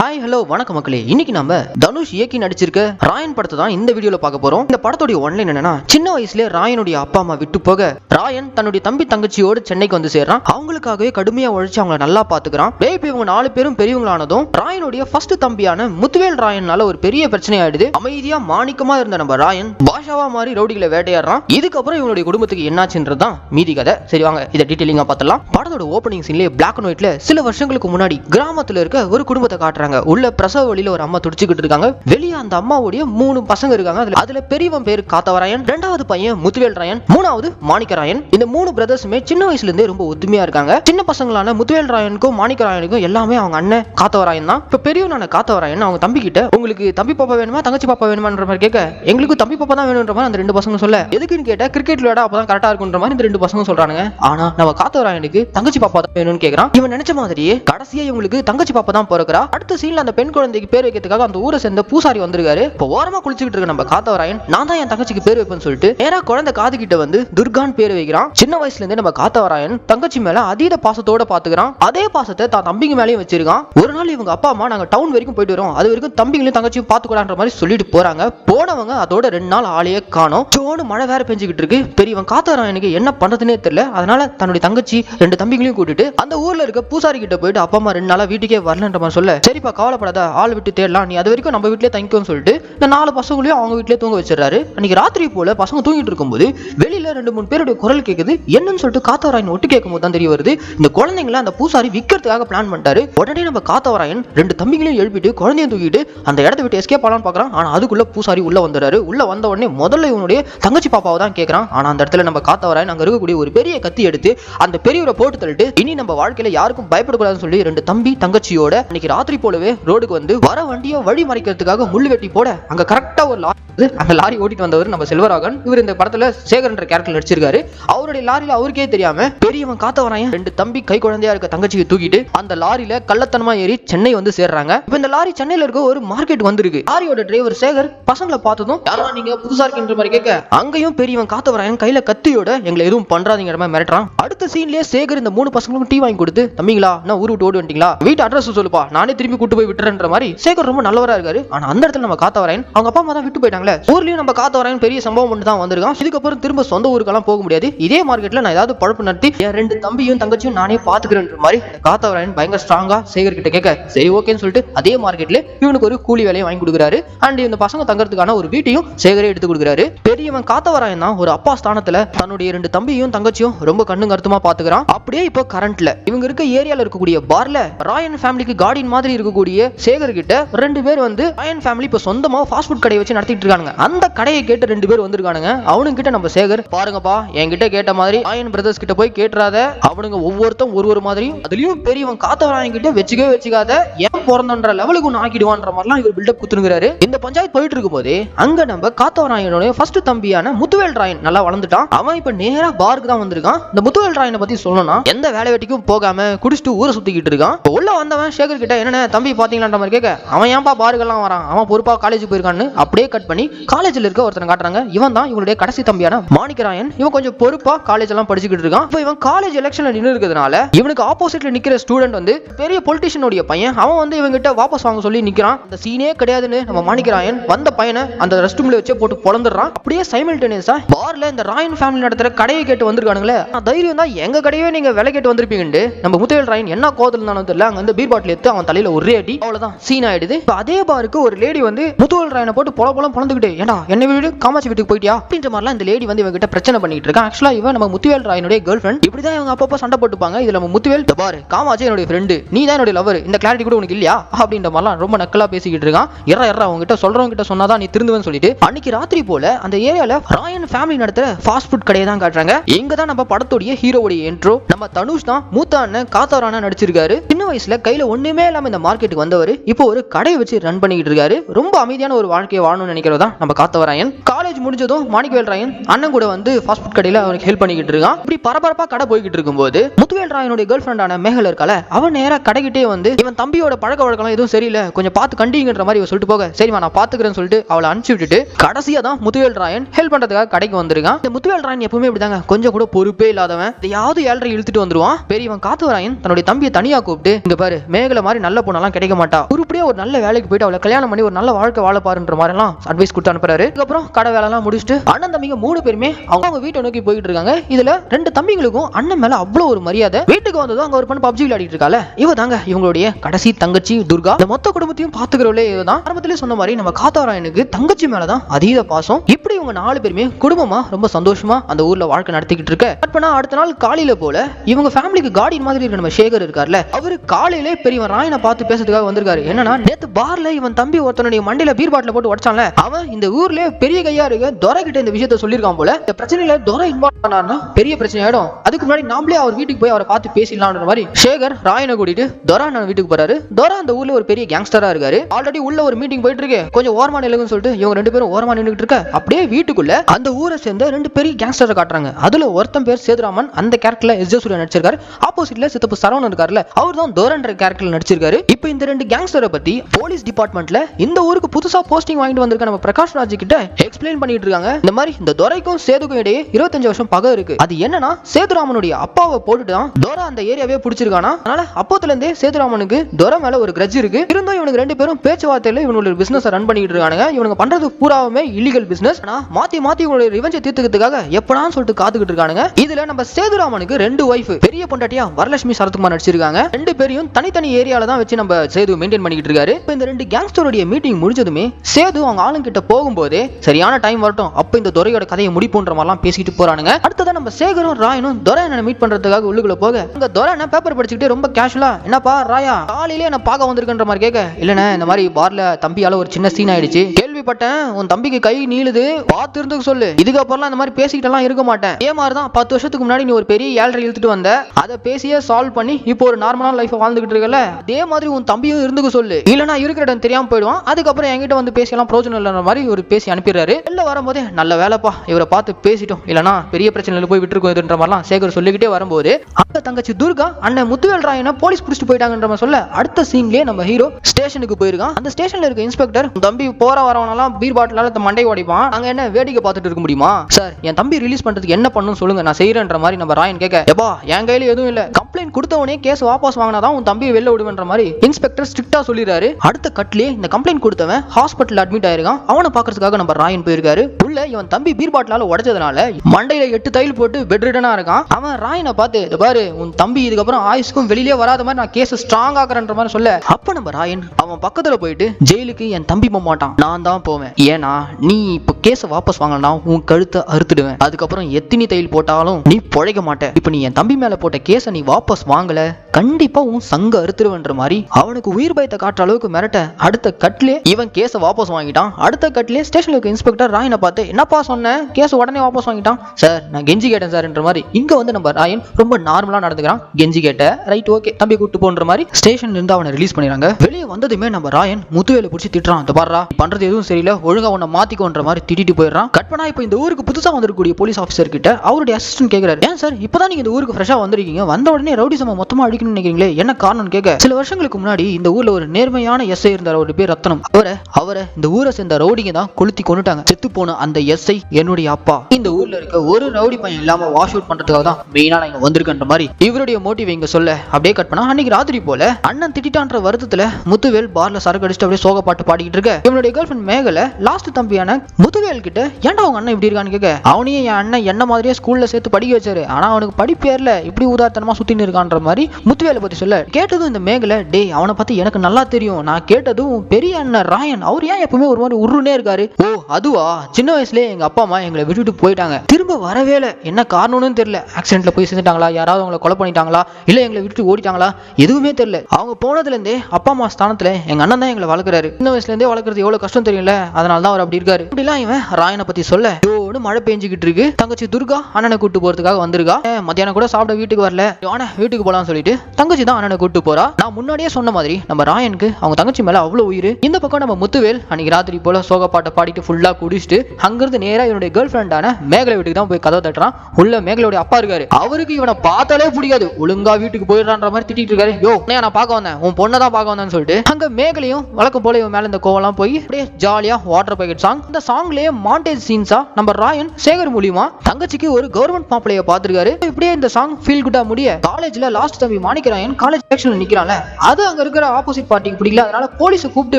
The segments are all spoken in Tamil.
ஹாய் ஹலோ வணக்கம் மக்களே. இன்னைக்கு நம்ம தனுஷ் இயக்கி நடிச்சிருக்க ராயன் படத்தை தான் இந்த வீடியோல பார்க்க போறோம். இந்த படத்துடைய ஒன்லைன் என்னன்னா சின்ன வயசுல ராயனுடைய அப்பா அம்மா விட்டு போக ராயன் தன்னுடைய தம்பி தங்கச்சியோடு சென்னைக்கு வந்து சேர்றான். அவங்களுக்காகவே கடுமையா உழைச்சு அவங்கள நல்லா பாத்துக்கிறான். இப்போ இவங்க நாலு பேரும் பெரியவங்களானதும் ராயனுடைய ஃபர்ஸ்ட் தம்பியான முத்துவேல் ராயன்னால ஒரு பெரிய பிரச்சனை ஆயிடுது அமைதியா மாணிக்கமா இருந்த நம்ம ராயன் பாஷாவா மாதிரி ரவுடிகளை வேட்டையாடுறான். இதுக்கப்புறம் இவனுடைய குடும்பத்துக்கு என்னாச்சுன்றது தான் மீதி கதை. சரி வாங்க இதை டீட்டெயிலிங்கா பார்த்தலாம் படத்தோட ஓப்பனிங் சீன்லேயே பிளாக் அண்ட் ஒயிட்ல சில வருஷங்களுக்கு முன்னாடி கிராமத்துல இருக்க ஒரு குடும்பத்தை காட்டுறாங்க. உள்ள பிரசவ வழியில ஒரு அம்மா துடிச்சுக்கிட்டு இருக்காங்க. வெளியே அந்த அம்மாவுடைய மூணு பசங்க இருக்காங்க. அதுல அதுல பெரியவன் பேரு காத்தவராயன் ரெண்டாவது பையன் முத்துவேல் ராயன் மூணாவது மாணிக்கராயன் இந்த மூணு பிரதர்ஸுமே சின்ன வயசுல இருந்தே ரொம்ப ஒத்துமையா இருக்காங்க. சின்ன பசங்களான முத்துவேல் ராயனுக்கும் மாணிக்கராயனுக்கும் எல்லாமே அவங்க அண்ணன் காத்தவராயன் தான். இப்ப பெரியவனான காத்தவராயன் அவங்க தம்பி கிட்ட உங்களுக்கு தம்பி பாப்பா வேணுமா? தங்கச்சி பாப்பா வேணுமான்ற மாதிரி கேட்க எங்களுக்கு தம்பி பாப்பா தான் வேணுன்ற மாதிரி அந்த ரெண்டு பசங்க சொல்ல. எதுக்குன்னு கேட்டா கிரிக்கெட் விளையாட அப்பதான் கரெக்டா இருக்குன்ற மாதிரி இந்த ரெண்டு பசங்க சொல்றாங்க ஆனா நம்ம காத்தவராயனுக்கு தங்கச்சி பாப்பா தான் வேணும்னு கேக்குறான். இவன் நினைச்ச மாதிரியே கடைசியா இவங்களுக்கு தங்கச்சி பாப்பா தான் பிறக்கிறா. அடுத்த சீன்ல அந்த பெண் குழந்தைக்கு பேர் வைக்கிறதுக்காக அந்த ஊரை சேர்ந்த பூசாரி வந்திருக்காரு. இப்போ ஓரமா குளிச்சுக்கிட்டு இருக்க நம்ம காத்தவராயன் நான் தான் என் தங்கச்சிக்கு பேர் வைப்பேன்னு சொல்லிட்டு நேரா குழந்தை காது கிட்ட வந்து துர்கான் பேர் வைக்கிறான். சின்ன வயசுல இருந்தே நம்ம காத்தவராயன் தங்கச்சி மேல அதீத பாசத்தோட பாத்துக்கிறான். அதே பாசத்தை தான் தம்பிங்க மேலேயும் வச்சிருக்கான். ஒரு நாள் இவங்க அப்பா அம்மா நாங்க டவுன் வரைக்கும் போயிட்டு வரோம். அது வரைக்கும் தம்பிங்களையும் தங்கச்சியும் பாத்துக்கூடான்ற மாதிரி சொல்லிட்டு போறாங்க. போனவங்க அதோட ரெண்டு நாள் ஆளையே காணும். சோனு மழை வேற பெஞ்சுக்கிட்டு இருக்கு. பெரியவன் காத்தவராயனுக்கு என்ன பண்றதுனே தெரியல. அதனால தன்னுடைய தங்கச்சி ரெண்டு தம்பிங்களையும் கூட்டிட்டு அந்த ஊர்ல இருக்க பூசாரி கிட்ட போயிட்டு அப்பா அம்மா ரெண்டு நாளா வீட்டுக்கே வரலன்ற மாதிரி சொல்ல சரிப்பா கவலைப்படாத ஆள் விட்டு தேடலாம். நீ அது வரைக்கும் நம்ம வீட்டிலே தங்கிக்கோன்னு சொல்லிட்டு இந்த நாலு பசங்களையும் அவங்க வீட்டிலே தூங்க வச்சிடறாரு. அன்னைக்கு ராத்திரி போல பசங்க தூங்கிட்டு இருக்கும்போது வெளியில ரெண்டு மூணு பேருடைய குரல் கேக்குது. என்னன்னு சொல்லிட்டு காத்தவராயன் ஒட்டு கேட்கும் போது தான் தெரிய வருது. இந்த குழந்தைங்கள அந்த பூசாரி விற்கிறதுக்காக பிளான் பண்ணிட்டாரு. உடனே நம்ம காத்தவராயன் ரெண்டு தம்பிங்களையும் எழுப்பிட்டு குழந்தையும் தூக்கிட்டு அந்த இடத்த விட்டு எஸ்கேப் ஆகலாம்னு பார்க்கறான் ஆனா அதுக்குள்ள பூசாரி உள்ள வந்துடுறாரு. உள்ள வந்த உடனே முதல்ல இவனுடைய தங்கச்சி பாப்பாவை தான் கேட்கறான் ஆனா அந்த இடத்துல நம்ம காத்தவராயன் அங்க இருக்கக்கூடிய ஒரு பெரிய கத்தி எடுத்து அந்த பெரியவரை போட்டு தள்ளிட்டு இனி நம்ம வாழ்க்கையில யாருக்கும் பயப்படக்கூடாதுன்னு சொல்லி ரெண்டு தம்பி தங்கச்சியோட அன்னைக்கு ராத்திரி போல போகவே ரோடுக்கு வந்து வர வண்டியை வழி மறைக்கிறதுக்காக முள் வெட்டி போட அங்க கரெக்டா ஒரு லாரி அந்த லாரி ஓட்டிட்டு வந்தவர் நம்ம செல்வராகன் இவர் இந்த படத்துல சேகர்ன்ற கேரக்டர் நடிச்சிருக்காரு. அவருடைய லாரியில அவருக்கே தெரியாம பெரியவன் காத்தவராயன் ரெண்டு தம்பி கை குழந்தையா இருக்க தங்கச்சியை தூக்கிட்டு அந்த லாரியில கள்ளத்தனமா ஏறி சென்னை வந்து சேர்றாங்க. இப்ப இந்த லாரி சென்னையில இருக்க ஒரு மார்க்கெட் வந்திருக்கு. லாரியோட டிரைவர் சேகர் பசங்களை பார்த்ததும் யாரா நீங்க? புதுசா இருக்கின்ற மாதிரி கேட்க. அங்கேயும் பெரியவன் காத்தவராயன் கையில கத்தியோட எங்களை எதுவும் பண்றாதீங்கிற மாதிரி மிரட்டுறான். அடுத்த சீன்லயே சேகர் இந்த மூணு பசங்களுக்கும் டீ வாங்கி கொடுத்து தம்பிங்களா என்ன ஊரு விட்டு ஓடி வந்துட்டீங்களா? வீட்டு அட்ரஸ் சொல்லுப்பா. நானே திரும்பி கூட்டு போய் விட்டுறேன்ற மாதிரி சேகர் ரொம்ப நல்லவரா இருக்காரு. ஆனா அந்த இடத்துல நம்ம காத்தவராயன் அவங்க அப்பா அம்மா தான் விட்டு போயிட்டாங்களே. ஊர்லயும் நம்ம காத்தவராயன் பெரிய சம்பவம் பண்ணி தான் வந்திருக்கான். இதுக்கப்புறம் திரும்ப சொந்த ஊருக்கெல்லாம் போக முடியாது. இதே மார்க்கெட்ல நான் ஏதாவது பழப்பு நடத்தி என் ரெண்டு தம்பியும் தங்கச்சியும் நானே பாத்துக்கிறேன்ற மாதிரி இந்த காத்தவராயன் பயங்கர ஸ்ட்ராங்கா சேகர் கிட்ட கேட்க சரி ஓகேன்னு சொல்லிட்டு அதே மார்க்கெட்ல இவனுக்கு ஒரு கூலி வேலையை வாங்கி கொடுக்குறாரு. அண்ட் இந்த பசங்க தங்கறதுக்கான ஒரு வீட்டையும் சேகரே எடுத்து கொடுக்குறாரு. பெரியவன் காத்தவராயன் தான் ஒரு அப்பா ஸ்தானத்துல தன்னுடைய ரெண்டு தம்பியும் தங்கச்சியும் ரொம்ப கண்ணு கருத்துமா பாத்துக்கிறான். அப்படியே இப்போ கரண்ட்ல இவங்க இருக்க ஏரியால இருக்கக்கூடிய பார்ல ராயன் ஃபேமிலிக்கு கார்டின் மாதிரி இருக்கக்கூடிய சேகர் கிட்ட ரெண்டு பேர் வந்து அயன் ஃபேமிலி இப்போ சொந்தமா ஃபாஸ்ட் ஃபுட் கடையை வச்சு நடத்திட்டு இருக்கானுங்க. அந்த கடையை கேட்டு ரெண்டு பேர் வந்திருக்கானுங்க. அவனுங்க கிட்ட நம்ம சேகர் பாருங்கப்பா என்கிட்ட கேட்ட மாதிரி அயன் பிரதர்ஸ் கிட்ட போய் கேட்டுறாத. அவனுங்க ஒவ்வொருத்தன் ஒரு ஒரு மாதிரியும் அதுலயும் பெரியவன் காத்தவராயன் கிட்ட வச்சுக்கவே வச்சுக்காத. ஏன் பிறந்தன்ற லெவலுக்கு ஒன்று ஆக்கிடுவான்ற மாதிரிலாம் இவர் பில்டப் குத்துனுங்கிறாரு இந்த பஞ்சாயத்து போயிட்டு இருக்கும் போதே அங்க நம்ம காத்தவராயனுடைய ஃபர்ஸ்ட் தம்பியான முத்துவேல் ராயன் நல்லா வளர்ந்துட்டான். அவன் இப்ப நேரா பாருக்கு தான் வந்திருக்கான். இந்த முத்துவேல் ராயனை பத்தி சொல்லணும்னா எந்த வேலை வெட்டிக்கும் போகாம குடிச்சிட்டு ஊரை சுத்திக்கிட்டு இருக்கான். உள்ள வந்தவன் சேகர் கிட்ட என்னென்ன தம்பி பாத்தீங்களான்ற மாதிரி கேட்க அவன் ஏன்பா பாருக்கெல்லாம் வரான்? அவன் பொறுப்பாக காலேஜ் போயிருக்கான்னு அப்படியே கட் பண்ணி காலேஜ்ல இருக்க ஒருத்தனை காட்டுறாங்க. இவன் தான் இவனுடைய கடைசி தம்பியான மாணிக்கராயன். இவன் கொஞ்சம் பொறுப்பாக காலேஜ் எல்லாம் படிச்சுக்கிட்டு இருக்கான். இப்போ இவன் காலேஜ் எலெக்ஷனில் நின்று இருக்கிறதுனால இவனுக்கு ஆப்போசிட்ல நிற்கிற ஸ்டூடெண்ட் வந்து பெரிய பொலிட்டிஷியனுடைய பையன். அவன் வந்து இவங்கிட்ட வாபஸ் வாங்க சொல்லி நிற்கிறான் அந்த சீனே கிடையாதுன்னு நம்ம மாணிக்கராயன் வந்த பையனை அந்த ரெஸ்ட் ரூம்ல வச்சே போட்டு பொழந்துடுறான். அப்படியே சைமல்டேனியஸா பார்ல இந்த ராயன் ஃபேமிலி நடத்துற கடையை கேட்டு வந்திருக்கானுங்களே. தைரியம் தான் எங்க கடையே நீங்க விலை கேட்டு வந்திருப்பீங்கன்னு நம்ம முத்தையல் ராயன் என்ன கோதல் தானோ தெரியல அங்க வந்து பீர் பாட்டில் எடுத்து அவன் தலையில ஒரு அடி அவ்வளவுதான். சீன் ஆயிடுது. அதே பாருக்கு ஒரு லேடி வந்து முத்துவேல் ராயனை போட்டு பொல பொலம் பொழந்துக்கிட்டு ஏண்டா என்ன வீடு காமாட்சி வீட்டுக்கு போயிட்டியா? அப்படின்ற மாதிரிலாம் இந்த லேடி வந்து இவங்கிட்ட பிரச்சனை பண்ணிட்டு இருக்கான். ஆக்சுவலா இவன் நம்ம முத்துவேல் ராயனுடைய கேர்ள் ஃப்ரெண்ட் இப்படிதான் இவங்க அப்பப்போ சண்டை போட்டுப்பாங்க. இதுல நம்ம முத்துவேல் பாரு காமாட்சி என்னுடைய ஃப்ரெண்டு நீ தான் என்னுடைய லவர் இந்த கிளாரிட்டி கூட உனக்கு இல்லையா? அப்படின்ற மாதிரிலாம் ரொம்ப நக்கலா பேசிக்கிட்டு இருக்கான். எறா எறா அவங்க கிட்ட சொல்றவங்க கிட்ட சொன்னாதான் நீ திருந்துவன் சொல்லிட்டு. அன்னைக்கு ராத்திரி போல அந்த ஏரியால ராயன் ஃபேமிலி நடத்துற ஃபாஸ்ட் ஃபுட் கடையை தான் காட்டுறாங்க. எங்க தான் நம்ம படத்துடைய ஹீரோவுடைய என்ட்ரோ நம்ம தனுஷ் தான் மூத்த அண்ணன் காத்தாரான நடிச்சிருக்காரு. சின்ன வயசுல கையில ஒண்ணுமே இல்லாம இந்த மார்க்கெட்டுக்கு வந்தவர் இப்போ ஒரு கடையை வச்சு ரன் பண்ணிக்கிட்டு இருக்காரு. ரொம்ப அமைதியான ஒரு வாழ்க்கையை வாழணும்னு நினைக்கிறதா நம்ம காத்தவராயன் காலேஜ் முடிஞ்சதும் மாணிக்கவேல் ராயன் அண்ணன் கூட வந்து ஃபாஸ்ட் ஃபுட் கடையில் அவனுக்கு ஹெல்ப் பண்ணிக்கிட்டு இருக்கான். இப்படி பரபரப்பா கடை போய்கிட்டு இருக்கும்போது முத்துவேல் ராயனுடைய கேர்ள் ஃப்ரெண்டான மேகல இருக்கால அவன் நேராக கடைக்கிட்டே வந்து இவன் தம்பியோட பழக்க வழக்கம் எதுவும் சரியில்லை கொஞ்சம் பார்த்து கண்டிங்கன்ற மாதிரி இவன் சொல்லிட்டு போக. சரிமா நான் பாத்துக்கிறேன்னு சொல்லிட்டு அவளை அனுப்பிச்சு விட்டுட்டு கடைசியா தான் முத்துவேல் ராயன் ஹெல்ப் பண்றதுக்காக கடைக்கு வந்திருக்கான். இந்த முத்துவேல் ராயன் எப்பவுமே இப்படிதாங்க. கொஞ்சம் கூட பொறுப்பே இல்லாதவன். யாவது ஏழரை இழுத்துட்டு வந்துருவான். பெரியவன் காத்துவராயன் தன்னுடைய தம்பியை தனியா கூப்பிட்டு இங்க பாரு மேகலை மாதிரி நல்ல பொண்ணெல்லாம் கிடைக்க மாட்டா உருப்படியா எப்படியோ ஒரு நல்ல வேலைக்கு போயிட்டு அவளை கல்யாணம் பண்ணி ஒரு நல்ல வாழ்க்கை வாழ பாருன்ற மாதிரி எல்லாம் அட்வைஸ் கொடுத்து அனுப்புறாரு. அதுக்கப்புறம் கடை வேலைலாம் முடிச்சுட்டு அண்ணன் தம்பிங்க மூணு பேருமே அவங்க அவங்க வீட்டை நோக்கி போயிட்டு இருக்காங்க. இதுல ரெண்டு தம்பிங்களுக்கும் அண்ணன் மேல அவ்வளவு ஒரு மரியாதை. வீட்டுக்கு வந்ததும் அங்க ஒரு பொண்ணு பப்ஜி விளையாடிட்டு இருக்கால இவ தாங்க இவங்களுடைய கடைசி தங்கச்சி துர்கா. இந்த மொத்த குடும்பத்தையும் பாத்துக்கிறவளே இதுதான் ஆரம்பத்திலே சொன்ன மாதிரி நம்ம காத்தாராயனுக்கு தங்கச்சி மேலதான் அதீத பாசம். இப்படி இவங்க நாலு பேருமே குடும்பமா ரொம்ப சந்தோஷமா அந்த ஊர்ல வாழ்க்கை நடத்திக்கிட்டு இருக்க. பட் பண்ணா அடுத்த நாள் காலையில போல இவங்க ஃபேமிலிக்கு கார்டியன் மாதிரி இருக்க நம்ம சேகர் இருக்கார்ல அவரு காலையிலே பெரியவன் ராயனை பார்த்து பேசுறதுக்காக வந்திருக்காரு. என்னன்னா நேத்து பார்ல இவன் தம்பி ஒருத்தனுடைய மண்டையில பீர் பாட்டில போட்டு உடச்சான்ல அவன் இந்த ஊர்ல பெரிய கையா இருக்க துரை கிட்ட இந்த விஷயத்த சொல்லியிருக்கான் போல. இந்த பிரச்சனையில துரை இன்வால்வ் ஆனார்னா பெரிய பிரச்சனை ஆயிடும். அதுக்கு முன்னாடி நாமளே அவர் வீட்டுக்கு போய் அவரை பார்த்து பேசிடலாம்ன்ற மாதிரி சேகர் ராயனை கூட்டிட்டு துரா நான் வீட்டுக்கு போறாரு. துரா அந்த ஊர்ல ஒரு பெரிய கேங்ஸ்டரா இருக்காரு. ஆல்ரெடி உள்ள ஒரு மீட்டிங் போயிட்டு இருக்கு கொஞ்சம் ஓரமா நிலுங்கன்னு சொல்லிட்டு இவங்க ரெண்டு பேரும் ஓரமா நின்றுட்டு இருக்க. அப்படியே வீட்டுக்குள்ள அந்த ஊரை சேர்ந்த ரெண்டு பெரிய கேங்ஸ்டரை காட்டுறாங்க. அதுல ஒருத்தன் பேர் சேதுராமன் அந்த கேரக்டர்ல எஸ். ஜே சூர்யா நடிச்சிருக்காரு. ஆப்போசிட்ல சித்தப்பு சரவணன் இருக்காருல்ல அவர் தான் தோரன்ற கேரக்டர்ல நடிச்சிருக்காரு. இப்போ இந்த ரெண்டு கேங்ஸ்டரை பத்தி போலீஸ் டிபார்ட்மெண்ட்ல இந்த ஊருக்கு புதுசா போஸ்டிங் வாங்கிட்டு வந்திருக்க நம்ம பிரகாஷ் ராஜ் கிட்ட எக்ஸ்பிளைன் பண்ணிட்டு இருக்காங்க. இந்த மாதிரி இந்த துரைக்கும் சேதுக்கும் இடையே இருபத்தஞ்சு வருஷம் பகை இருக்கு. அது என்னன்னா சேதுராமனுடைய அப்பாவை போட்டுட்டு தான் தோரா அந்த ஏரியாவே பிடிச்சிருக்கானா? அதனால அப்போத்துல இருந்தே சேதுராமனுக்கு துரை மேல ஒரு கிரஜ் இருக்கு. இருந்தும் இவனுக்கு ரெண்டு பேரும் பேச்சுவார்த்தையில இவனுடைய பிசினஸ் ரன் பண்ணிட்டு இருக்கானுங்க. இவனுங்க பண்றது பூராவுமே இல்லீகல் பிசினஸ் ஆனா மாத்தி மாத்தி இவங்களுடைய ரிவெஞ்சை தீர்த்துக்கிறதுக்காக எப்படான்னு சொல்லிட்டு காத்துக்கிட்டு இருக்கானுங்க. இதுல நம்ம சேதுராமனுக்கு ரெண்டு ஒய்ஃப் பெரிய பொண்டாட்டியா வரலட்சுமி சரத்குமார் நடிச்சிருக்காங்க. ரெண்டு பேரையும் தனித்தனி ஏரியால தான் வச்சு நம்ம சேது மெயின்டைன் இருக்காரு இப்போ இந்த ரெண்டு கேங்ஸ்டருடைய மீட்டிங் முடிஞ்சதுமே சேது அவங்க ஆளுங்கிட்ட போகும்போதே சரியான டைம் வரட்டும் அப்ப இந்த துறையோட கதையை முடிப்புன்ற மாதிரிலாம் பேசிட்டு போறானுங்க. அடுத்ததான் நம்ம சேகரும் ராயனும் துரையனை மீட் பண்றதுக்காக உள்ளுக்குள்ள போக அங்க துரை பேப்பர் படிச்சுக்கிட்டு ரொம்ப கேஷுவலா என்னப்பா ராயா காலையிலே என்ன பார்க்க வந்திருக்கன்ற மாதிரி கேட்க. இல்லைண்ணே இந்த மாதிரி பார்ல தம்பியால ஒரு சின்ன சீன் ஆயிடுச்சு கேள்விப்பட்டேன். உன் தம்பிக்கு கை நீளுது. பார்த்து இருந்து சொல்லு. இதுக்கப்புறம்லாம் இந்த மாதிரி பேசிக்கிட்டலாம் இருக்க மாட்டேன். இதே மாதிரி தான் பத்து வருஷத்துக்கு முன்னாடி நீ ஒரு பெரிய ஏழரை இழுத்துட்டு வந்த. அதை பேசியே சால்வ் பண்ணி இப்போ ஒரு நார்மலான லைஃப் வாழ்ந்துகிட்டு இருக்கல அதே மாதிரி உன் தம்பியும் இருந்துக்க சொல்லு. இல்லனா இருக்கிற இடம் தெரியாம போயிடுவான். அதுக்கப்புறம் என்கிட்ட வந்து பேசியெல்லாம் பிரோஜனம் இல்லைன்ற மாதிரி ஒரு பேசி அனுப்பிடுறாரு. வெளில வரும்போதே நல்ல வேலைப்பா. இவரை பார்த்து பேசிட்டோம். இல்லனா பெரிய பிரச்சனையில போய் விட்டுருக்கோம். இதுன்ற மாதிரிலாம் சேகர் சொல்லிக்கிட்டே வரும்போது அந்த தங்கச்சி துர்கா அண்ணன் முத்துவேல் ராயனை போலீஸ் பிடிச்சிட்டு போயிட்டாங்கன்ற மாதிரி சொல்ல அடுத்த சீன்லயே நம்ம ஹீரோ ஸ்டேஷனுக்கு போயிருக்கான். அந்த ஸ்டேஷன்ல இருக்க இன்ஸ்பெக்டர் தம்பி போற வரவனெல்லாம் பீர் பாட்டிலால மண்டை உடைப்பான் அங்க என்ன வேடிக்கை பார்த்துட்டு இருக்க முடியுமா? சார் என் தம்பி ரிலீஸ் பண்றதுக்கு என்ன பண்ணணும் சொல்லுங்க. நான் செய்யறேன்ற மாதிரி நம்ம ராயன் கேட்க எப்பா என் கையில எதுவும் இல்ல. கம்ப்ளைண்ட் கொடுத்தவனே கேஸ் வாபஸ் வாங்கினாதான் உன் தம்பியை வெளில விடுவேன்ற மாதிரி இன்ஸ்பெக்டர் ஸ்ட்ரிக்டா சொல்லிடுறாரு. அடுத்த கட்லயே இந்த கம்ப்ளைண்ட் கொடுத்தவன் ஹாஸ்பிட்டல் அட்மிட் ஆயிருக்கான். அவனை பாக்குறதுக்காக நம்ம ராயன் போயிருக்காரு. உள்ள இவன் தம்பி பீர் பாட்டிலால உடைச்சதுனால மண்டையில எட்டு தையல் போட்டு பெட் ரிடனா இருக்கான். அவன் ராயனை பார்த்து பாரு உன் தம்பி இதுக்கப்புறம் ஆயுஷ்க்கும் வெளியிலே வராத மாதிரி நான் கேஸ் ஸ்ட்ராங் ஆக்குறேன்ற மாதிரி சொல்ல. அப்ப நம்ம ராயன் அவன் பக்கத்துல போயிட்டு ஜெயிலுக்கு என் தம்பி போக மாட்டான். நான் தான் போவேன். ஏன்னா நீ இப்போ கேஸை வாபஸ் வாங்கினா உன் கழுத்தை அறுத்துடுவேன். அதுக்கப்புறம் எத்தினி தையல் போட்டாலும் நீ பொழைக்க மாட்டேன் இப்போ நீ என் தம்பி மேல போட்ட கேஸை நீ வாபஸ் வாங்கல கண்டிப்பா உன் சங்க அறுத்துடுவேன்ற மாதிரி அவனுக்கு உயிர் பயத்தை காட்டுற அளவுக்கு மிரட்ட அடுத்த கட்லே இவன் கேஸை வாபஸ் வாங்கிட்டான். அடுத்த கட்லே ஸ்டேஷன்ல இருக்க இன்ஸ்பெக்டர் ராயனை பார்த்து என்னப்பா சொன்னேன் கேஸ் உடனே வாபஸ் வாங்கிட்டான்? சார் நான் கெஞ்சி கேட்டேன் சார்ன்ற மாதிரி இங்க வந்து நம்ம ராயன் ரொம்ப நார்மலா நடந்துக்கிறான். கெஞ்சி கேட்ட ரைட் ஓகே தம்பி கூட்டு போன்ற மாதிரி ஸ்டேஷன்ல இருந்து அவனை ரிலீஸ் பண்ணிடுறாங்க. வெளியே வந்ததுமே நம்ம ராயன் முத்துவேல பிடிச்சி திட்டுறான். அந்த பாடுறா பண்றது எதுவும் சரியில்லை ஒழுங்கா உன்னை மாற்றிக்கோன்ற மாதிரி திட்டிட்டு போயிடுறான். கட் இப்போ இந்த ஊருக்கு புதுசா வந்திருக்கக்கூடிய போலீஸ் ஆஃபீஸர் கிட்ட அவருடைய அசிஸ்டன்ட் கேக்குறாரு. ஏன் சார் இப்பதான் நீங்க இந்த ஊருக்கு ஃப்ரெஷ்ஷாக வந்திருக்கீங்க. வந்த உடனே ரவுடி சம மொத்தமாக அடிக்கணும்னு நினைக்கிறீங்களே? என்ன காரணம்னு கேட்க சில வருஷங்களுக்கு முன்னாடி இந்த ஊர்ல ஒரு நேர்மையான எஸ்ஐ இருந்தார். அவருடைய பேர் ரத்னம் அவரை அவரை இந்த ஊரை சேர்ந்த ரவுடிங்க தான் கொளுத்தி கொண்டுட்டாங்க செத்து போன அந்த எஸ்ஐ என்னுடைய அப்பா. இந்த ஊர்ல இருக்க ஒரு ரவுடி பையன் இல்லாம வாஷ் அவுட் பண்றதுக்காக தான் மெயினாக நான் வந்திருக்கன்ற மாதிரி இவருடைய மோட்டிவ் இங்கே சொல்ல. அப்படியே கட் பண்ணா அன்னைக்கு ராத்திரி போல அண்ணன் திட்டான்ற வருத்தத்துல முத்துவேல் பார்ல சரக்கு அடிச்சுட்டு அப்படியே சோக பாட்டு பாடிக்கிட்டு இருக்க. இவனுடைய கேர்ள் ஃபிரெண்ட் மேகல லாஸ்ட் தம்பியான முத்துவேல் கிட்ட ஏன்டா உங்க அண்ணன் இப்படி இருக்கான்னு கேட்க அவனையும் என் அண்ணன் என்ன மாதிரியே ஸ்கூல்ல சேர்த்து படிக்க வச்சாரு. ஆனா அவனுக்கு படிப்பேர்ல இப்படி உதாரணமா சுத்தின்னு இருக்கான்ற மாதிரி முத்துவேலை பத்தி சொல்ல. கேட்டதும் இந்த மேகல டே அவனை பத்தி எனக்கு நல்லா தெரியும். நான் கேட்டதும் பெரிய அண்ணன் ராயன். அவர் ஏன் எப்பவுமே ஒரு மாதிரி உருனே இருக்காரு? ஓ அதுவா? சின்ன வயசுலயே எங்க அப்பா அம்மா எங்களை விட்டுட்டு போயிட்டாங்க. திரும்ப வரவே என்ன காரணம்னு தெரியல. ஆக்சிடென்ட்ல போய் செஞ்சுட்டாங்களா யாராவது அவங்களை கொலை பண்ணிட்டாங்களா? இல்ல எங்களை விட்டுட்டு ஓடிட்டாங்களா? எதுவுமே தெரியல. அவங்க போனதுல இருந்தே அப்பா அம்மா ஸ்தானத்துல எங்க அண்ணன் தான் எங்களை வளர்க்குறாரு. சின்ன வயசுல இருந்தே வளர்க்குறது எவ்வளவு கஷ்டம் தெரியல அதனால தான் அவர் அப்படி இருக்காரு. இப்படிலாம் இவன் ராயனை பத்தி சொல்ல. ஜோன்னு மழை பெஞ்சுக்கிட்டு இருக்கு. தங்கச்சி துர்கா அண்ணனை கூட்டு போறதுக்காக வந்திருக்கா. ஏன், மத்தியானம் கூட சாப்பிட வீட்டுக்கு வரல. ஆனா வீட்டுக்கு போலாம்னு சொல்லிட்டு தங்கச்சி தான் அண்ணனை கூட்டு போறா. நான் முன்னாடியே சொன்ன மாதிரி நம்ம ராயனுக்கு அவங்க தங்கச்சி மேல அவ்வளவு உயிர். இந்த பக்கம் நம்ம முத்துவேல் அன்னைக்கு ராத்திரி போல சோக பாட்டை பாடிட்டு ஃபுல்லா குடிச்சிட்டு அங்கிருந்து நேரா இவனுடைய கேர்ள் ஃப்ரெண்டான மேகலை வீட்டுக்கு தான் போய் கதவை தட்டுறான். உள்ள மேகலையோட அப்பா இருக்காரு. அவருக்கு இவனை பார்த்தாலே பிடிக்காது. ஒழுங்கா வீட்டுக்கு போயிடுறான்ற மாதிரி திட்டிட்டு இருக்காரு. யோ நான் பார்க்க வந்தேன். உன் பொண்ணை தான் பார்க்க வந்தேன்னு சொல்லிட்டு அங்க மேகலையும் வழக்கம் போல இவன் மேல இந்த கோவம்லாம் போய் அப்படியே ஜாலியா வாட்டர் பாக்கெட் சாங் இந்த சாங்லயே மாண்டேஜ் சீன்ஸா நம்ம ராயன் சேகர் மூலியமா தங்கச்சிக்கு ஒரு கவர்மெண்ட் மாப்பிளைய பாத்துருக்காரு இப்படியே இந்த சாங் ஃபீல் குட்டா முடிய காலேஜ்ல லாஸ்ட் தம்பி மாணிக்க ராயன் காலேஜ் எலெக்ஷன்ல நிக்கிறான்ல. அது அங்க இருக்கிற ஆப்போசிட் பார்ட்டிக்கு பிடிக்கல. அதனால போலீஸ் கூப்பிட்டு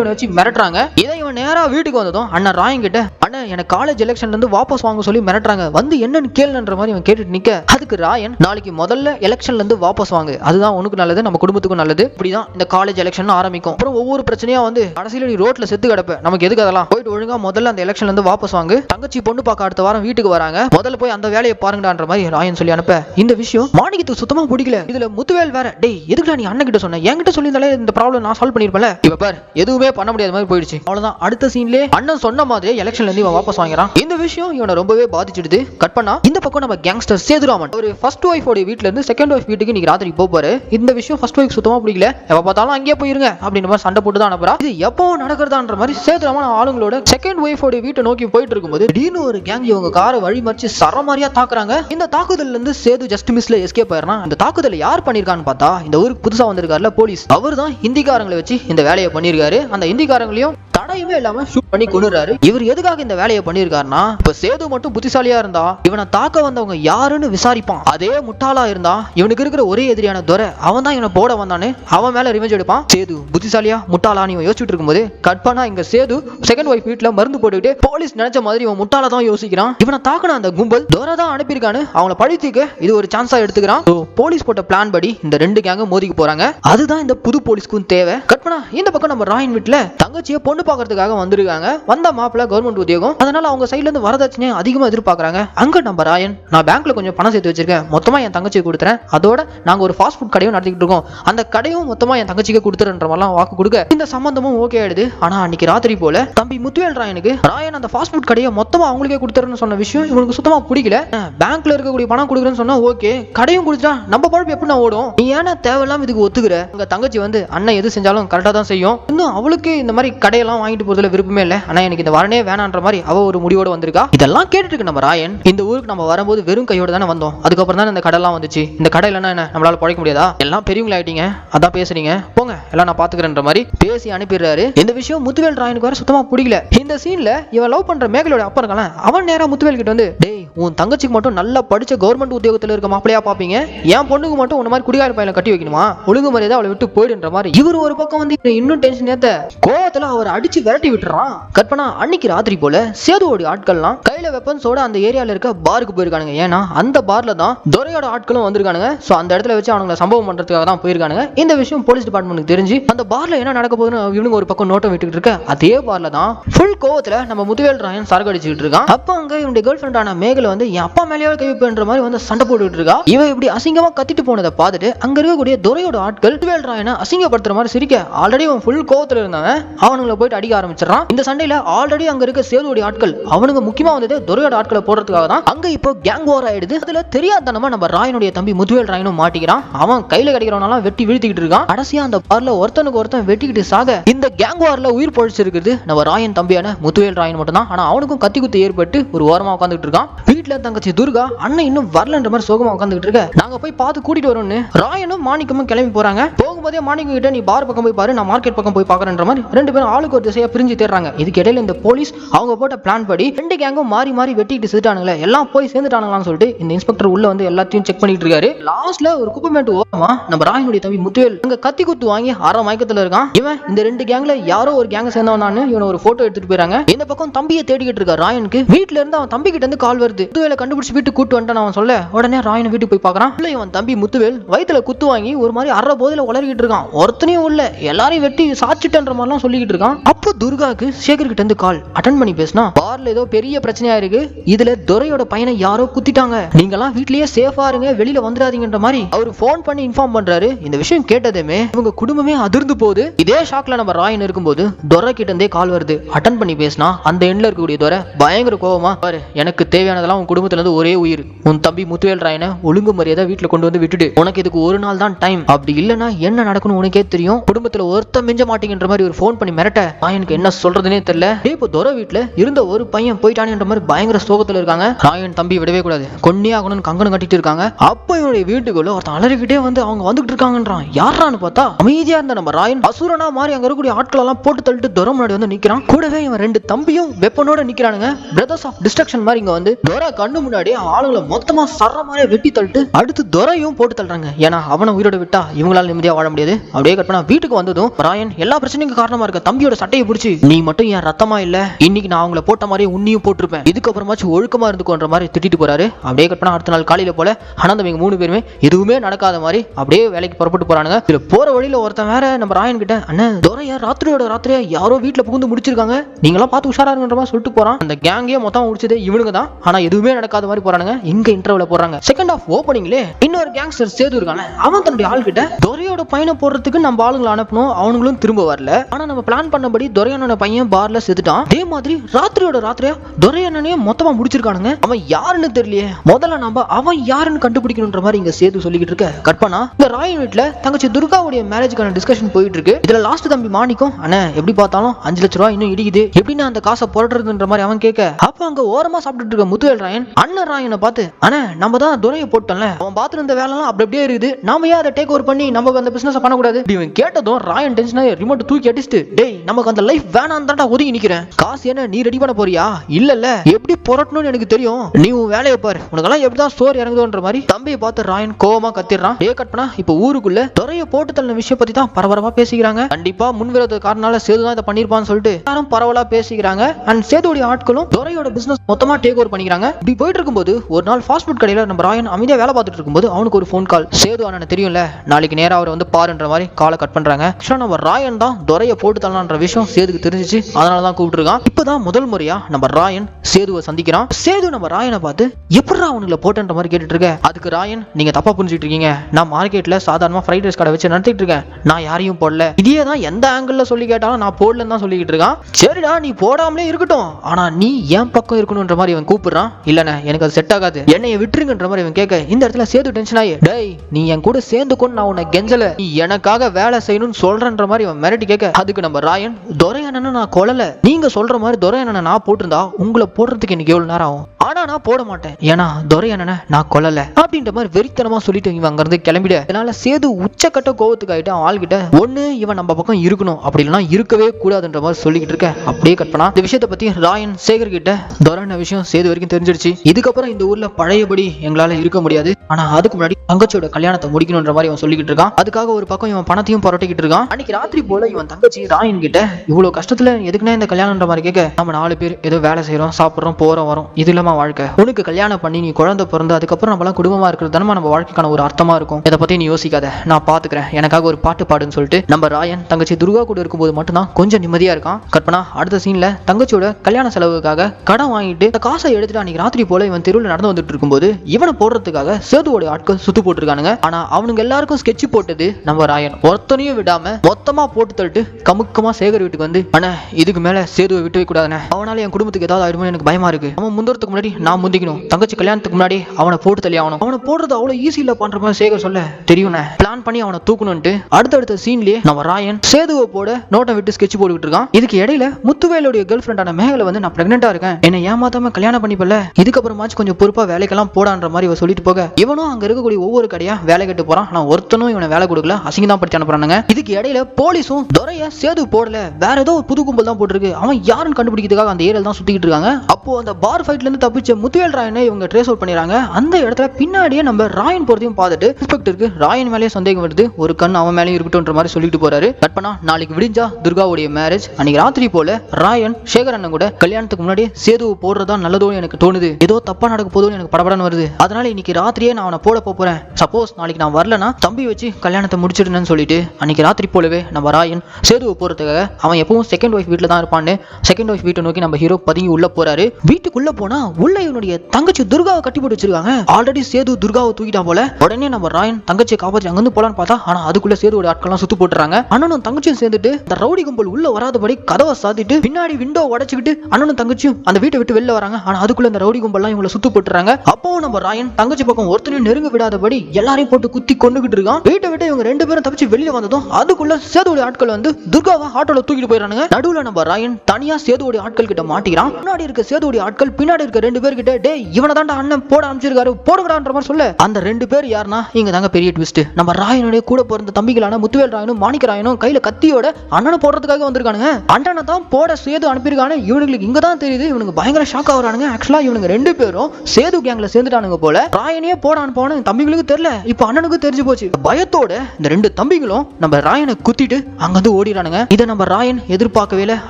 இவனை வச்சு மிரட்டுறாங்க. இதை இவன் நேரா வீட்டுக்கு வந்ததும் அண்ணன் ராயன் கிட்ட அண்ணன் எனக்கு காலேஜ் எலெக்ஷன்ல இருந்து வாபஸ் வாங்க சொல்லி மிரட்டுறாங்க. வந்து என்னன்னு கேளுன்ற மாதிரி இவன் கேட்டுட்டு நிக்க. அதுக்கு ராயன் நாளைக்கு முதல்ல எலெக்ஷன்ல இருந்து வாபஸ் வாங்க. அதுதான் உனக்கு நல்லது நம்ம குடும்பத்துக்கும் நல்லது. இப்படிதான் இந்த காலேஜ் எலெக்ஷன் ஆரம்பிக்கும். அப்புறம் ஒவ்வொரு பிரச்சனையா வந்து கடைசியில நீ ரோட்ல செத்து கிடப்ப. நமக்கு எதுக்கு அதெல்லாம்? போயிட்டு ஒழுங்கா முதல்ல அந்த எலெக்ஷன்ல இருந்து வாபஸ் வாங்க. தங்கச்சி பொண்ணு பார்க்க அடுத்த வாரம் வீட்டுக்கு வராங்க. முதல்ல போய் அந்த வேலையை பாருங்கடான்ற மாதிரி ராயன் சொல்லி அனுப்ப. இந்த விஷயம் மாணிக்கத்துக்கு சுத்தமா பிடிக்கல. இதுல முத்துவேல் வேற டேய் எதுக்குடா நீ அண்ணன் கிட்ட சொன்ன? என்கிட்ட சொல்லியிருந்தாலே இந்த ப்ராப்ளம் நான் சால்வ் பண்ணிருப்பேன் இப்ப பார் எதுவுமே பண்ண முடியாத மாதிரி போயிடுச்சு. அவ்வளவுதான். அடுத்த சீன்லயே அண்ணன் சொன்ன மாதிரி எலெக்ஷன்ல இருந்து இவன் வாபஸ் வாங்குறான். இந்த விஷயம் இவனை ரொம்பவே பாதிச்சிடுது. கட் பண்ணா இந்த பக்கம் நம்ம கேங்ஸ்டர் சேதுராமன். ஒரு ஃபர்ஸ்ட் ஒய்ஃபோட வீட்ல இருந்து செகண்ட் ஒய்ஃப் வீட்டுக்கு இன்னைக்கு ராத்திரி போப்பாரு. இந்த விஷயம் ஃபர்ஸ்ட் ஒய்ஃப் சுத்தமா பிடிக்கல. எப்ப பார்த்தாலும் அங்கேயே போயிருங்க அப்படின்ற மாதிரி சண்டை போட்டு தான் அனுப்புறா. இது எப்போ நடக்கிறதான்ற மாதிரி சேதுராமன் ஆளுங்களோட செகண்ட் ஒய்ஃபோட வீட்டை நோக்கி போயிட்டு இருக்கும்போது திடீர்னு ஒரு கேங் இவங்க காரை வழி மறிச்சு சரமாரியா தாக்குறாங்க. இந்த தாக்குதல்ல இருந்து சேது ஜஸ்ட் மிஸ்ல எஸ்கேப் ஆயிடுறான். இந்த தாக்குதலை யார் பண்ணிருக்கான்னு பார்த்தா இந்த ஊருக்கு புதுசா வந்திருக்காருல போலீஸ். அவர் தான் ஹிந்திக்காரங்களை வச்சு இந்த வேலையை பண்ணிருக்காரு அந்த ஹிந்திக்காரங்களையும் தடையுமே இல்லாம ஷூட் பண்ணி கொண்டுறாரு இவர் எதுக்காக இந்த வேலையை பண்ணிருக்காருன்னா இப்ப சேது மட்டும் புத்திசாலியா இருந்தா இவனை தாக்க வந்தவங்க யாருன்னு விசாரிப்பான். அதே முட்டாளா இருந்தா இவனுக்கு இருக்கிற ஒரே எதிரியான துறை அவன் தான் இவனை போட வந்தானு அவன் மேல ரிவெஞ்ச் எடுப்பான். சேது புத்திசாலியா முட்டாளான்னு இவன் யோசிச்சுட்டு இருக்கும்போது கட் பண்ணா இங்க சேது செகண்ட் ஒய்ஃப் வீட்டுல மருந்து போட்டுக்கிட்டு போலீஸ் நினைச்ச மாதிரி இவன் முட்டாளா தான் யோசிக்கிறான். இவனை தாக்குன அந்த கும்பல் துறை தான் அனுப்பியிருக்கான்னு அவங்கள பழித்துக்க இது ஒரு சான்ஸா எடுத்துக்கிறான். போலீஸ் போட்ட பிளான் படி இந்த ரெண்டு கேங்கும் மோதிக்க போறாங்க. அதுதான் இந்த புது போலீஸ்க்கும் தேவை. கட் பண்ணா இந்த பக்கம் நம்ம ராயின் வீட்ல தங்கச்சியை பொண்ணு பார்க்கறதுக்காக வந்திருக்காங்க. வந்த மாப்பிள்ள கவர்மெண்ட் உத்தியோகம். அதனால அவங்க சைட்ல இருந்து வரதட்சணையை அதிகமா எதிர்பார்க்கறாங்க. அங்க நம்ம ராயன் நான் பேங்க்ல கொஞ்சம் பணம் சேர்த்து வச்சிருக்கேன். மொத்தமா என் தங்கச்சி கொடுத்துறேன். அதோட நாங்க ஒரு ஃபாஸ்ட் ஃபுட் கடையும் நடத்திக்கிட்டு இருக்கோம். அந்த கடையும் மொத்தமா என் தங்கச்சிக்கு கொடுத்துறன்ற மாதிரிலாம் வாக்கு கொடுக்க இந்த சம்பந்தமும் ஓகே ஆயிடுது. ஆனா அன்னைக்கு ராத்திரி போல தம்பி முத்துவேல் ராயனுக்கு ராயன் அந்த ஃபாஸ்ட் ஃபுட் கடையை மொத்தமா அவங்களுக்கே கொடுத்துறேன்னு சொன்ன விஷயம் இவனுக்கு சுத்தமா பிடிக்கல பேங்க்ல இருக்கக்கூடிய பணம் கொடுக்குறேன்னு சொன்னா ஓகே கடையும் கொடுத்துட்டா நம்ம பழப்பு எப்படி நான் ஓடும்? நீ ஏன்னா தேவையில்லாம இதுக்கு ஒத்துக்கிற? உங்க தங்கச்சி வந்து அண்ணன் எது செஞ்சாலும் கரெக்டா தான் செய்யும். இன்னும் அவளுக்கு இந்த மாதிரி கடையெல்லாம் வாங்கிட்டு போறதுல விருப்பமே இல்லை. ஆனா எனக்கு இந்த வரனே வேணான்ற மாதிரி அவ ஒரு முடிவோட வந்திருக்கா? இதெல்லாம் கேட்டுட்டு இருக்கு நம்ம ராயன் இந்த ஊருக்கு நம்ம வரும்போது வெறும் கையோட தானே வந்தோம். அதுக்கப்புறம் தானே இந்த கடைலாம் வந்துச்சு. இந்த கடை இல்லைன்னா என்ன? நம்மளால பழைக்க முடியாதா? எல்லாம் பெரியவங்களாயிட்டீங்க அதான் பேசுறீங்க. போங்க எல்லாம் நான் பாத்துக்கிறேன்ற மாதிரி பேசி அனுப்பிடுறாரு. இந்த விஷயம் முத்துவேல் ராயனுக்கு வேற சுத்தமா பிடிக்கல. இந்த சீன்ல இவன் லவ் பண்ற மேகலோட அப்பா இருக்கான அவன் நேரா முத்துவேல் கிட்ட வந்து டேய் உன் தங்கச்சிக்கு மட்டும் நல்லா படிச்ச கவர்மெண்ட் உத்தியோகத்துல இருக்க மாப்பிளையா பாப்பீங்க? என் பொண்ணுக்கு மட்டும் உன்ன மாதிரி குடிகார பையனை கட்டி வைக்கணுமா? ஒழுங்கு மரியாதை அவளை விட்டு போயிடுன்ற மாதிரி இவர் ஒரு பக்கம் வந்து இன்னும் டென்ஷன் ஏத்த? கோவத்துல அவர் அடிச்சு விரட்டி விட்டுறான். கற்பனா அன்னைக்கு ராத்திரி போல சேதுவோட ஆட்கள்லாம் கையில வெப்பன்ஸோட அந்த ஏரியால இருக்க பாருக்கு போயிருக்கானுங்க. ஏன்னா அந்த பார்ல தான் துரையோட ஆட்களும் வந்திருக்கானுங்க. சோ அந்த இடத்துல வச்சு அவங்கள சம்பவம் பண்றதுக்காக தான் போயிருக்கானுங்க. இந்த விஷயம் போலீஸ் டிபார்ட்மெண்ட்டுக்கு தெரிஞ்சு அந்த பார்ல என்ன நடக்க போகுதுன்னு இவனுங்க ஒரு பக்கம் நோட்டம் விட்டுக்கிட்டு இருக்க அதே பார்ல தான் ஃபுல் கோவத்துல நம்ம முதுவேல் ராயன் சரக்கு அடிச்சுட்டு இருக்கான். அப்ப அங்க இவனுடைய கேர்ள் ஃப்ரெண்டான மேகல வந்து என் அப்பா மேலேயே கைவிப்பேன்ற மாதிரி வந்து சண்டை போட்டுட்டு இருக்கா? இவன் இப்படி அசிங்கமா கத்திட்டு போனதை பார்த்துட்டு அங்க இருக்கக்கூடிய துரையோட ஆட்கள் முதுவேல் ராயனை அசிங்கப்படுத்துற மாதிரி சிரிக்க ஆல்ரெடி அவன் ஃபுல் கோவத்துல இருந்தவன் அவனுங்களை போய் போயிட்டு அடிக்க ஆரம்பிச்சிடறான். இந்த சண்டையில ஆல்ரெடி அங்க இருக்க சேதுவோட ஆட்கள் அவனுங்க முக்கியமா வந்தது துரையோட ஆட்களை போடுறதுக்காக தான் அங்க இப்போ கேங் ஓர் ஆயிடுது. அதுல தெரியாதனமா நம்ம ராயனுடைய தம்பி முத்துவேல் ராயனும் மாட்டிக்கிறான். அவன் கையில கிடைக்கிறவனாலாம் வெட்டி வீழ்த்திக்கிட்டு இருக்கான். கடைசியா அந்த பார்ல ஒருத்தனுக்கு ஒருத்தன் வெட்டிக்கிட்டு சாக இந்த கேங் வார்ல உயிர் பொழிச்சிருக்கிறது நம்ம ராயன் தம்பியான முத்துவேல் ராயன் மட்டும் தான் ஆனா அவனுக்கும் கத்தி குத்து ஏற்பட்டு ஒரு ஓரமா உட்காந்துட்டு இருக்கான். வீட்டுல தங்கச்சி துர்கா அண்ணன் இன்னும் வரலன்ற மாதிரி சோகமா உட்காந்துட்டு இருக்க. நாங்க போய் பார்த்து கூட்டிட்டு வரோம்னு ராயனும் மாணிக்கமும் கிளம்பி போறாங்க. போதே மாணிக்கம் கிட்ட நீ பார் பக்கம் போய் பாரு நான் மார்க்கெட் பக்கம் போய் பாக்குறேன்ற மாதிரி ரெண்டு பேரும் ஆளுக்கு ஒரு திசையா பிரிஞ்சு தேடுறாங்க. இதுக்கு இடையில இந்த போலீஸ் அவங்க போட்ட பிளான் படி ரெண்டு கேங்கும் மாறி மாறி வெட்டிட்டு செத்துட்டானுங்களே எல்லாம் போய் சேர்ந்துட்டானுங்களான்னு சொல்லிட்டு இந்த இன்ஸ்பெக்டர் உள்ள வந்து எல்லாத்தையும் செக் பண்ணிட்டு இருக்காரு. லாஸ்ட்ல ஒரு குப்பமேட்டு ஓரமா நம்ம ராயனுடைய தம்பி முத்துவேல் அங்க கத்தி குத்து வாங்கி அரை மயக்கத்துல இருக்கான். இவன் இந்த ரெண்டு கேங்ல யாரோ ஒரு கேங்க சேர்ந்தவனான்னு இவன் ஒரு போட்டோ எடுத்துட்டு போயிறாங்க. இந்த பக்கம் தம்பியை தேடிக்கிட்டு இருக்கா ராயனுக்கு. வீட்ல இருந்து அவன் தம்பி கிட்ட இருந்து கால் வருது. முத்துவேல கண்டுபிடிச்சு வீட்டுக்கு கூட்டு வந்துட்டான் அவன் சொல்ல. உடனே ராயன் வீட்டுக்கு போய் பாக்குறான் இல்ல இவன் தம்பி முத்துவேல் வயித்துல குத்து வாங்கி ஒரு மாதிரி அரை போதையில உளறிக்கிட்டு இருக்கான். ஒருத்தனையும் உள்ள. எல்லாரையும் வெட்டி சாச்சிட்டன்ற மாதிரிலாம் சொல்லிக்கிட்டு இருக்கான். அப்போ துர்காக்கு சேகர் கிட்ட இருந்து கால். அட்டன் பண்ணி பேசினா பார்ல ஏதோ பெரிய பிரச்சனையா இருக்கு. இதுல துரையோட பையனை யாரோ குத்திட்டாங்க. நீங்கெல்லாம் வீட்லயே சேஃபா இருங்க. வெளியில வந்துடாதீங்கன்ற மாதிரி அவர் ஃபோன் பண்ணி இன்ஃபார்ம் பண்றாரு. இந்த விஷயம் கேட்டதுமே இவங்க குடும்பமே அதிர்ந்து போகுது. இதே ஷாக்ல நம்ம ராயன் இருக்கும்போது துரை கிட்ட இருந்தே கால் வருது. அட்டன் பண்ணி பேசினா அந்த எண்ணில் இருக்கக்கூடிய துரை பயங்கர கோவமா பாரு எனக்கு தேவையானதெல்லாம் உன் குடும்பத்துல இருந்து ஒரே உயிர். உன் தம்பி முத்துவேல் ராயனை ஒழுங்கு மரியாதை வீட்டுல கொண்டு வந்து விட்டுடு. உனக்கு இதுக்கு ஒரு நாள் தான் டைம் அப்படி இல்லைன்னா என்ன நடக்கும்னு உனக்கே தெரியும். குடும்பத்துல ஒருத்த மிஞ்ச மாட்டேங்கிற மாதிரி ஒரு ஃபோன் பண்ணி மிரட்ட. ராயனுக்கு என்ன சொல்றதுனே தெரியல. இப்போ துரை வீட்டுல இருந்த ஒரு பையன் போயிட்டானுன்ற மாதிரி பயங்கர சோகத்துல இருக்காங்க. ராயன் தம்பி விடவே கூடாது. கொன்னே ஆகணும்னு கங்கணம் கட்டிட்டு இருக்காங்க. அப்போ இவனுடைய வீட்டுக்குள்ள ஒருத்தன் அலறிக்கிட்டே வந்து அவங்க வந்துட்டு இருக்காங்கன்றான். யாரான்னு பார்த்தா அமைதியா இருந்த நம்ம ராயன். அசுரனா மாதிரி அங்க இருக்கக்கூடிய ஆட்கள் எல்லாம் போட்டு தள்ளிட்டு துரை முன்னாடி வந்து நிக்கிறான். கூடவே இவன் ரெண்டு தம்பியும் வெப்பனோட நிக்கிறானுங்க. பிரதர்ஸ் ஆஃப் டிஸ்ட்ரக்ஷன் மாதிரி இங்க வந்து துரை கண்ணு முன்னாடி ஆளுங்களை மொத்தமா சர்ற மாதிரி வெட்டி தள்ளிட்டு அடுத்து துரையும் போட்டு தள்ளுறாங்க. ஏன்னா அவனை உயிரோட விட்டா இவங்களால நிம்மதியா வாழ முடியாது. அப்படியே கட் வீட்டுக்கு வந்ததும் ராயன் எல்லா பிரச்சனைக்கும் காரணமா இருக்க தம்பியோட சட்டையை பிடிச்சி நீ மட்டும் என் ரத்தமா இல்ல? இன்னைக்கு நான் அவங்கள போட்ட மாதிரியே உன்னையும் போட்டிருப்பேன். இதுக்கப்புறமாச்சும் ஒழுக்கமா இருந்துக்கோன்ற மாதிரி திட்டிட்டு போறாரு. அப்படியே கட் அடுத்த நாள் காலையில போல அனந்தம் மூணு பேருமே எதுவுமே நடக்காத மாதிரி அப்படியே வேலைக்கு புறப்பட்டு போறானுங்க. இதுல போற வழியில ஒருத்தன் வேற நம்ம ராயன் கிட்ட அண்ணன் துரையா ராத்திரியோட ராத்திரியா யாரோ வீட்டுல புகுந்து முடிச்சிருக்காங்க. நீங்களாம் பார்த்து உஷாரா இருக்கின்ற மாதிரி சொல்லிட்டு போறான். அந்த கேங்கே மொத்தம் முடிச்சது இவனுங்க தான். ஆனா எதுவுமே நடக்காத மாதிரி போறானுங்க. இங்க இன்டர்வியூல போறாங்க. செகண்ட் ஆஃப் ஓப்பனிங்லே இன்னொரு கேங்ஸ்டர் சேது இருக்காங்க அவன் தன்னுடைய ஆள்கிட்ட துரையோட பையனை போடுறதுக்கு நம்ம ஆளுங்களை அனுப்பணும். அவனுங்களும் திரும்ப வரல. ஆனா நம்ம பிளான் பண்ணபடி துரையண்ணனோட பையன் பார்ல செத்துட்டான். அதே மாதிரி ராத்திரியோட ராத்திரியா துரையண்ணனையும் மொத்தமா முடிச்சிருக்கானுங்க. அவன் யாருன்னு தெரியலையே. முதல்ல நம்ம அவன் யாருன்னு கண்டுபிடிக்கணுன்ற மாதிரி இங்க சேது சொல்லிக்கிட்டு இருக்க. கட் பண்ணா இந்த ராயன் வீட்டுல தங்கச்சி துர்காவுடைய மேரேஜ்க்கான டிஸ்கஷன் போயிட்டு இருக்கு. இதுல லாஸ்ட் தம்பி மாணிக்கும் அண்ணா எப்படி பார்த்தாலும் அஞ்சு லட்ச ரூபாய் இன்னும் இடிக்குது. எப்படி நான் அந்த காசை புரட்டுறதுன்ற மாதிரி அவன் கேட்க அப்ப அங்க ஓரமா சாப்பிட்டுட்டு இருக்க முத்துவேல் ராயன் அண்ணன் ராயனை பார்த்து அண்ணா நம்ம தான் துரையை போட்டோம்ல. அவன் பார்த்துட்டு இருந்த வேலைலாம் அப்படி அப்படியே இருக்குது. நாம ஏன் அதை டேக் ஓவர் பண்ணி நமக்கு அந்த பிசினஸ் பண்ணக்கூடாது. இவன் கேட்டதும் ராயன் டென்ஷன் ரிமோட் தூக்கி அடிச்சுட்டு டேய் நமக்கு அந்த லைஃப் வேணாம் தான்டா ஒதுங்கி நிக்கிறேன். காசு என்ன நீ ரெடி பண்ண போறியா? இல்ல இல்ல எப்படி புரட்டணும்னு எனக்கு தெரியும். நீ உன் வேலையை பாரு. உனக்கெல்லாம் எப்படிதான் ஸ்டோர் இறங்குதோன்ற மாதிரி தம்பியை பார்த்து ராயன் கோவமா கத்திடுறான். டே கட் பண்ணா இப்போ ஊருக்குள்ள துறைய போட்டு தள்ளின விஷயம் பத்தி தான் பரபரப்பா பேசிக்கிறாங்க. கண்டிப்பா முன்விரோத காரணால சேது தான் இதை பண்ணிருப்பான்னு சொல்லிட்டு எல்லாரும் பரவலா பேசிக்கிறாங்க. அண்ட் சேதுடைய ஆட்களும் துறையோட பிசினஸ் மொத்தமா டேக் ஓவர் பண்ணிக்கிறாங்க. இப்படி போயிட்டு இருக்கும்போது ஒரு நாள் ஃபாஸ்ட் ஃபுட் கடையில நம்ம ராயன் அமைதியா வேலை பார்த்துட்டு இருக்கும்போது அவனுக்கு ஒரு ஃபோன் கால் சேது அண்ணன் தெரியும்ல நாளைக்கு நேரம் அவரை வந்து பாருன்ற மாதிரி காலை கட் பண்றாங்க. ஆக்சுவலாக நம்ம ராயன் தான் துறையை போட்டு தள்ளலான்ற விஷயம் சேதுக்கு தெரிஞ்சிச்சு. அதனால தான் கூப்பிட்டுருக்கான். இப்பதான் முதல் முறையா நம்ம ராயன் சேதுவை சந்திக்கிறான். சேது நம்ம ராயனை பார்த்து எப்படிடா அவனுங்களை போட்டன்ற மாதிரி கேட்டுட்டு இருக்க அதுக்கு ராயன் நீங்கள் தப்பாக புரிஞ்சுட்டு இருக்கீங்க நான் மார்க்கெட்டில் சாதாரணமாக ஃப்ரைட் ரைஸ் கடை வச்சு நடத்திட்டு இருக்கேன் நான் யாரையும் போடல. இதே தான் எந்த ஆங்கிளில் சொல்லி கேட்டாலும் நான் போடலன்னு தான் சொல்லிக்கிட்டு இருக்கான். சரிடா நீ போடாமலே இருக்கட்டும். ஆனால் நீ என் பக்கம் இருக்கணும்ன்ற மாதிரி இவன் கூப்பிடுறான். இல்லைண்ணே எனக்கு அது செட் ஆகாது. என்னைய விட்டுருங்கன்ற மாதிரி இவன் கேட்க இந்த இடத்துல சேது டென்ஷன் ஆகி டேய் நீ என் கூட சேர்ந்துக்கொண்டு நான் உன்னை கெஞ்சல. நீ எனக்காக வேலை செய்யணும்னு சொல்றன்ற மாதிரி இவன் மிரட்டி கேட்க அதுக்கு நம்ம ராயன் துரை நான் கொல்லல. நீங்க சொல்ற மாதிரி துரை நான் போட்டிருந்தா உங்களை போடுறதுக்கு எனக்கு எவ்வளவு நேரம் ஆகும்? ஆனா நான் போட மாட்டேன். ஏன்னா துரை அண்ணனை நான் கொல்லல. அப்படின்ற மாதிரி வெறித்தனமா சொல்லிட்டு இவன் அங்கிருந்து கிளம்பிட அதனால சேது உச்சக்கட்ட கோவத்துக்கு ஆயிட்டு ஆள்கிட்ட ஒண்ணு இவன் நம்ம பக்கம் இருக்கணும். அப்படி இல்லைன்னா இருக்கவே கூடாதுன்ற மாதிரி சொல்லிக்கிட்டு இருக்க. அப்படியே கட் பண்ணா இந்த விஷயத்தை பத்தி ராயன் சேகர் கிட்ட துரைன விஷயம் சேது வரைக்கும் தெரிஞ்சிருச்சு. இதுக்கப்புறம் இந்த ஊர்ல பழையபடி எங்களால இருக்க முடியாது. ஆனா அதுக்கு முன்னாடி தங்கச்சியோட கல்யாணத்தை முடிக்கணும்ன்ற மாதிரி அவன் சொல்லிக்கிட்டு இருக்கான். அதுக்காக ஒரு பக்கம் இவன் பணத்தையும் புரட்டிக்கிட்டு இருக்கான். அன்னைக்கு ராத்திரி போல இவன் தங்கச்சி ராயன் கிட்ட இவ்வளவு கஷ்டத்துல எதுக்குன்னா இந்த கல்யாணம்ன்ற மாதிரி கேட்க? நம்ம நாலு பேர் ஏதோ வேலை செய்யறோம் சாப்பிடுறோம் போறோம் வரோம். இது இல்லாம வாழ்க்கை. உனக்கு கல்யாணம் பண்ணி நீ குழந்தை பிறந்து அதுக்கப்புறம் நம்மளாம் குடும்பமா இருக்கிறது தானே நம்ம வாழ்க்கைக்கான ஒரு அர்த்தமா இருக்கும். இதை பத்தி நீ யோசிக்காத. நான் பாத்துக்கிறேன். எனக்காக ஒரு பாட்டு பாடுன்னு சொல்லிட்டு நம்ம ராயன் தங்கச்சி துர்கா கூட இருக்கும்போது மட்டும்தான் கொஞ்சம் நிம்மதியா இருக்கான். கற்பனா அடுத்த சீன்ல தங்கச்சியோட கல்யாண செலவுக்காக கடன் வாங்கிட்டு இந்த காசை எடுத்துட்டு அன்னைக்கு ராத்திரி போல இவன் தெருவில் நடந்து வந்துட்டு இருக்கும்போது இவனை போடுறதுக்காக சேதுவோட ஆட்கள் சுத்து போட்டிருக்கானுங்க. ஆனா அவனுங்க எல்லாருக்கும் ஸ்கெட்ச் போட்டது நம்ம ராயன். ஒருத்தனையும் விடாம மொத்தமா போட்டு தள்ளிட்டு கமுக்கமா சேகர் வீட்டுக்கு வந்து அண்ணா இதுக்கு மேல சேதுவை விட்டு வைக்க கூடாதுண்ணே. அவனால என் குடும்பத்துக்கு ஏதாவது ஆயிடுமோ எனக்கு பயமா இருக்கு. அவன் முந்துறதுக்கு முன்னாடி நான் முந்திக்கணும். தங்கச்சி கல்யாணத்துக்கு முன்னாடி அவனை போட்டு தள்ளி ஆகணும். அவனை போடுறது அவ்வளவு ஈஸி இல்ல பண்ற மாதிரி சேகர் சொல்ல. தெரியும்ண்ணே. பிளான் பண்ணி அவனை தூக்கணும்ட்டு அடுத்தடுத்த சீன்லயே நம்ம ராயன் சேதுவை போட நோட்டை விட்டு ஸ்கெட்ச் போட்டுக்கிட்டு இருக்கான். இதுக்கு இடையில முத்துவேலுடைய கேர்ள் ஃப்ரெண்டான மேகலை வந்து நான் பிரெக்னெண்டா இருக்கேன். என்னை ஏமாத்தாம கல்யாணம் பண்ணிப்பல இதுக்கப்புறமாச்சும் கொஞ்சம் பொறுப்பா வேலைக்கெல்லாம் போடான்ற மாதிரி இவ சொல்லிட்டு போக. இவனும் அங்க இருக்கக்கூடிய ஒவ்வொரு கடையா வேலை கட்டு போறான். ஆனா ஒருத்தனும் இவனை வேலை கொடுக்கல. அசிங்கம் தான் படிச்சு அனுப்புறானுங்க. இதுக்கு இடையில போலீஸும் துறைய சேது போடல. வேற ஏதோ ஒரு புது கும்பல் தான் போட்டிருக்கு. அவன் யாருன்னு கண்டுபிடிக்கிறதுக்காக அந்த ஏரியால தான் சுத்திக்கிட்டு இருக்காங்க. அப்போ அந்த பார் ஃபைட்ல இருந்து தப்பிச்ச முத்துவேல் ராயனை இவங்க ட்ரேஸ் அவுட் பண்ணிடுறாங்க. அந்த இடத்துல பின்னாடியே நம்ம ராயன் போறதையும் பார்த்துட்டு இன்ஸ்பெக்டருக்கு ராயன் மேலேயே சந்தேகம் வருது. ஒரு கண் அவன் மேலேயும் இருக்கட்டும்ன்ற மாதிரி சொல்லிட்டு போறாரு. கட் பண்ணா நாளைக்கு விடிஞ்சா துர்காவுடைய மேரேஜ் அன்னைக்கு ராத்திரி போல ராயன் சேகர் அண்ணன் கூட கல்யாணத்துக்கு முன்னாடி சேதுவை போடுறதா நல்லதோ எனக்கு தோணுது. ஏதோ தப்பா நடக்க போதும்னு எனக்கு படபடன்னு வருது. அதனால இன்னைக்கு ராத்திரியே நான் அவனை போட போறேன். சப்போஸ் நாளைக்கு நான் வரலனா தம்பி வச்சு கல்யாணத்தை முடிச்சிடுனேன்னு சொல்லிட்டு அன்னைக்கு ராத்திரி போலவே நம்ம ராயன் சேதுவை போகிறதுக்காக அவன் எப்பவும் செகண்ட் ஒய்ஃப் வீட்டில் தான் இருப்பான்னு செகண்ட் ஒய்ஃப் வீட்டை நோக்கி நம்ம ஹீரோ பதுங்கி உள்ளே போறாரு. வீட்டுக்குள்ள போனா உள்ள இவனுடைய தங்கச்சி துர்காவை கட்டி போட்டு வச்சிருக்காங்க. ஆல்ரெடி சேது துர்காவை தூக்கிட்டான் போல. உடனே நம்ம ராயன் தங்கச்சியை காப்பாற்றி அங்கிருந்து போலான்னு பார்த்தா ஆனா அதுக்குள்ள சேதுவோட ஆட்கள்லாம் சுத்து போட்டுறாங்க. அண்ணனும் தங்கச்சியும் சேர்ந்துட்டு இந்த ரவுடி கும்பல் உள்ள வராதபடி கதவை சாத்திட்டு பின்னாடி விண்டோ உடைச்சுக்கிட்டு அண்ணனும் தங்கச்சியும் அந்த வீட்டை விட்டு வெளில வராங்க. ஆனா அதுக்குள்ள இந்த ரவுடி ரவுடி கும்பல்லாம் இவங்களை சுத்து போட்டுறாங்க. அப்பவும் நம்ம ராயன் தங்கச்சி பக்கம் ஒருத்தனையும் நெருங்க விடாதபடி எல்லாரையும் போட்டு குத்தி கொண்டுகிட்டு இருக்கான். வீட்டை விட்டு இவங்க ரெண்டு பேரும் தப்பிச்சு வெளியில வந்ததும் அதுக்குள்ள சேதுவோட ஆட்கள் வந்து துர்காவை ஆட்டோல தூக்கிட்டு போயிடறானுங்க. நடுவுல நம்ம ராயன் தனியா சேதுவோட ஆட்கள் கிட்ட மாட்டிக்கிறான். முன்னாடி இருக்க சேதுவோட ஆட்கள் பின்னாடி இருக்க ரெண்டு பேர் கிட்ட இவனை தாண்டா அண்ணன் போட அமைச்சிருக்காரு போடுங்கடான்ற மாதிரி சொல்ல. அந்த ரெண்டு பேர் யாருன்னா இங்க தாங்க பெரிய ட்விஸ்ட் நம்ம ராயனுடைய கூட பிறந்த தம்பிகளான முத்துவேல் ராயனும் மாணிக்க ராயனும் கையில கத்தியோட அண்ணனை போடுறதுக்காக வந்திருக்கானுங்க. அண்ணனை தான் போட சேது அனுப்பியிருக்கானு இவனுங்களுக்கு இங்க தான் தெரியுது. இவனுக்கு பயங்கர ஷாக் ஆகுறானுங்க. ஆக்சுவலா இவனுங்க ரெண்டு பேரும் சேது கேங்ல சேர்ந்துட்டானுங்க போல. ராயனே போடான்னு போன தம்பிகளுக்கு தெரியல. இப்போ அண்ணனுக்கு தெரிஞ்சு போச்சு. பயத்தோட இந்த ரெண்டு தம்பிகளும் நம்ம ராயனை குத்திட்டு அங்கேருந்து ஓடிடுறானுங்க. இதை நம்ம ராயன் எதிர்பார்க்கவே இல்லை.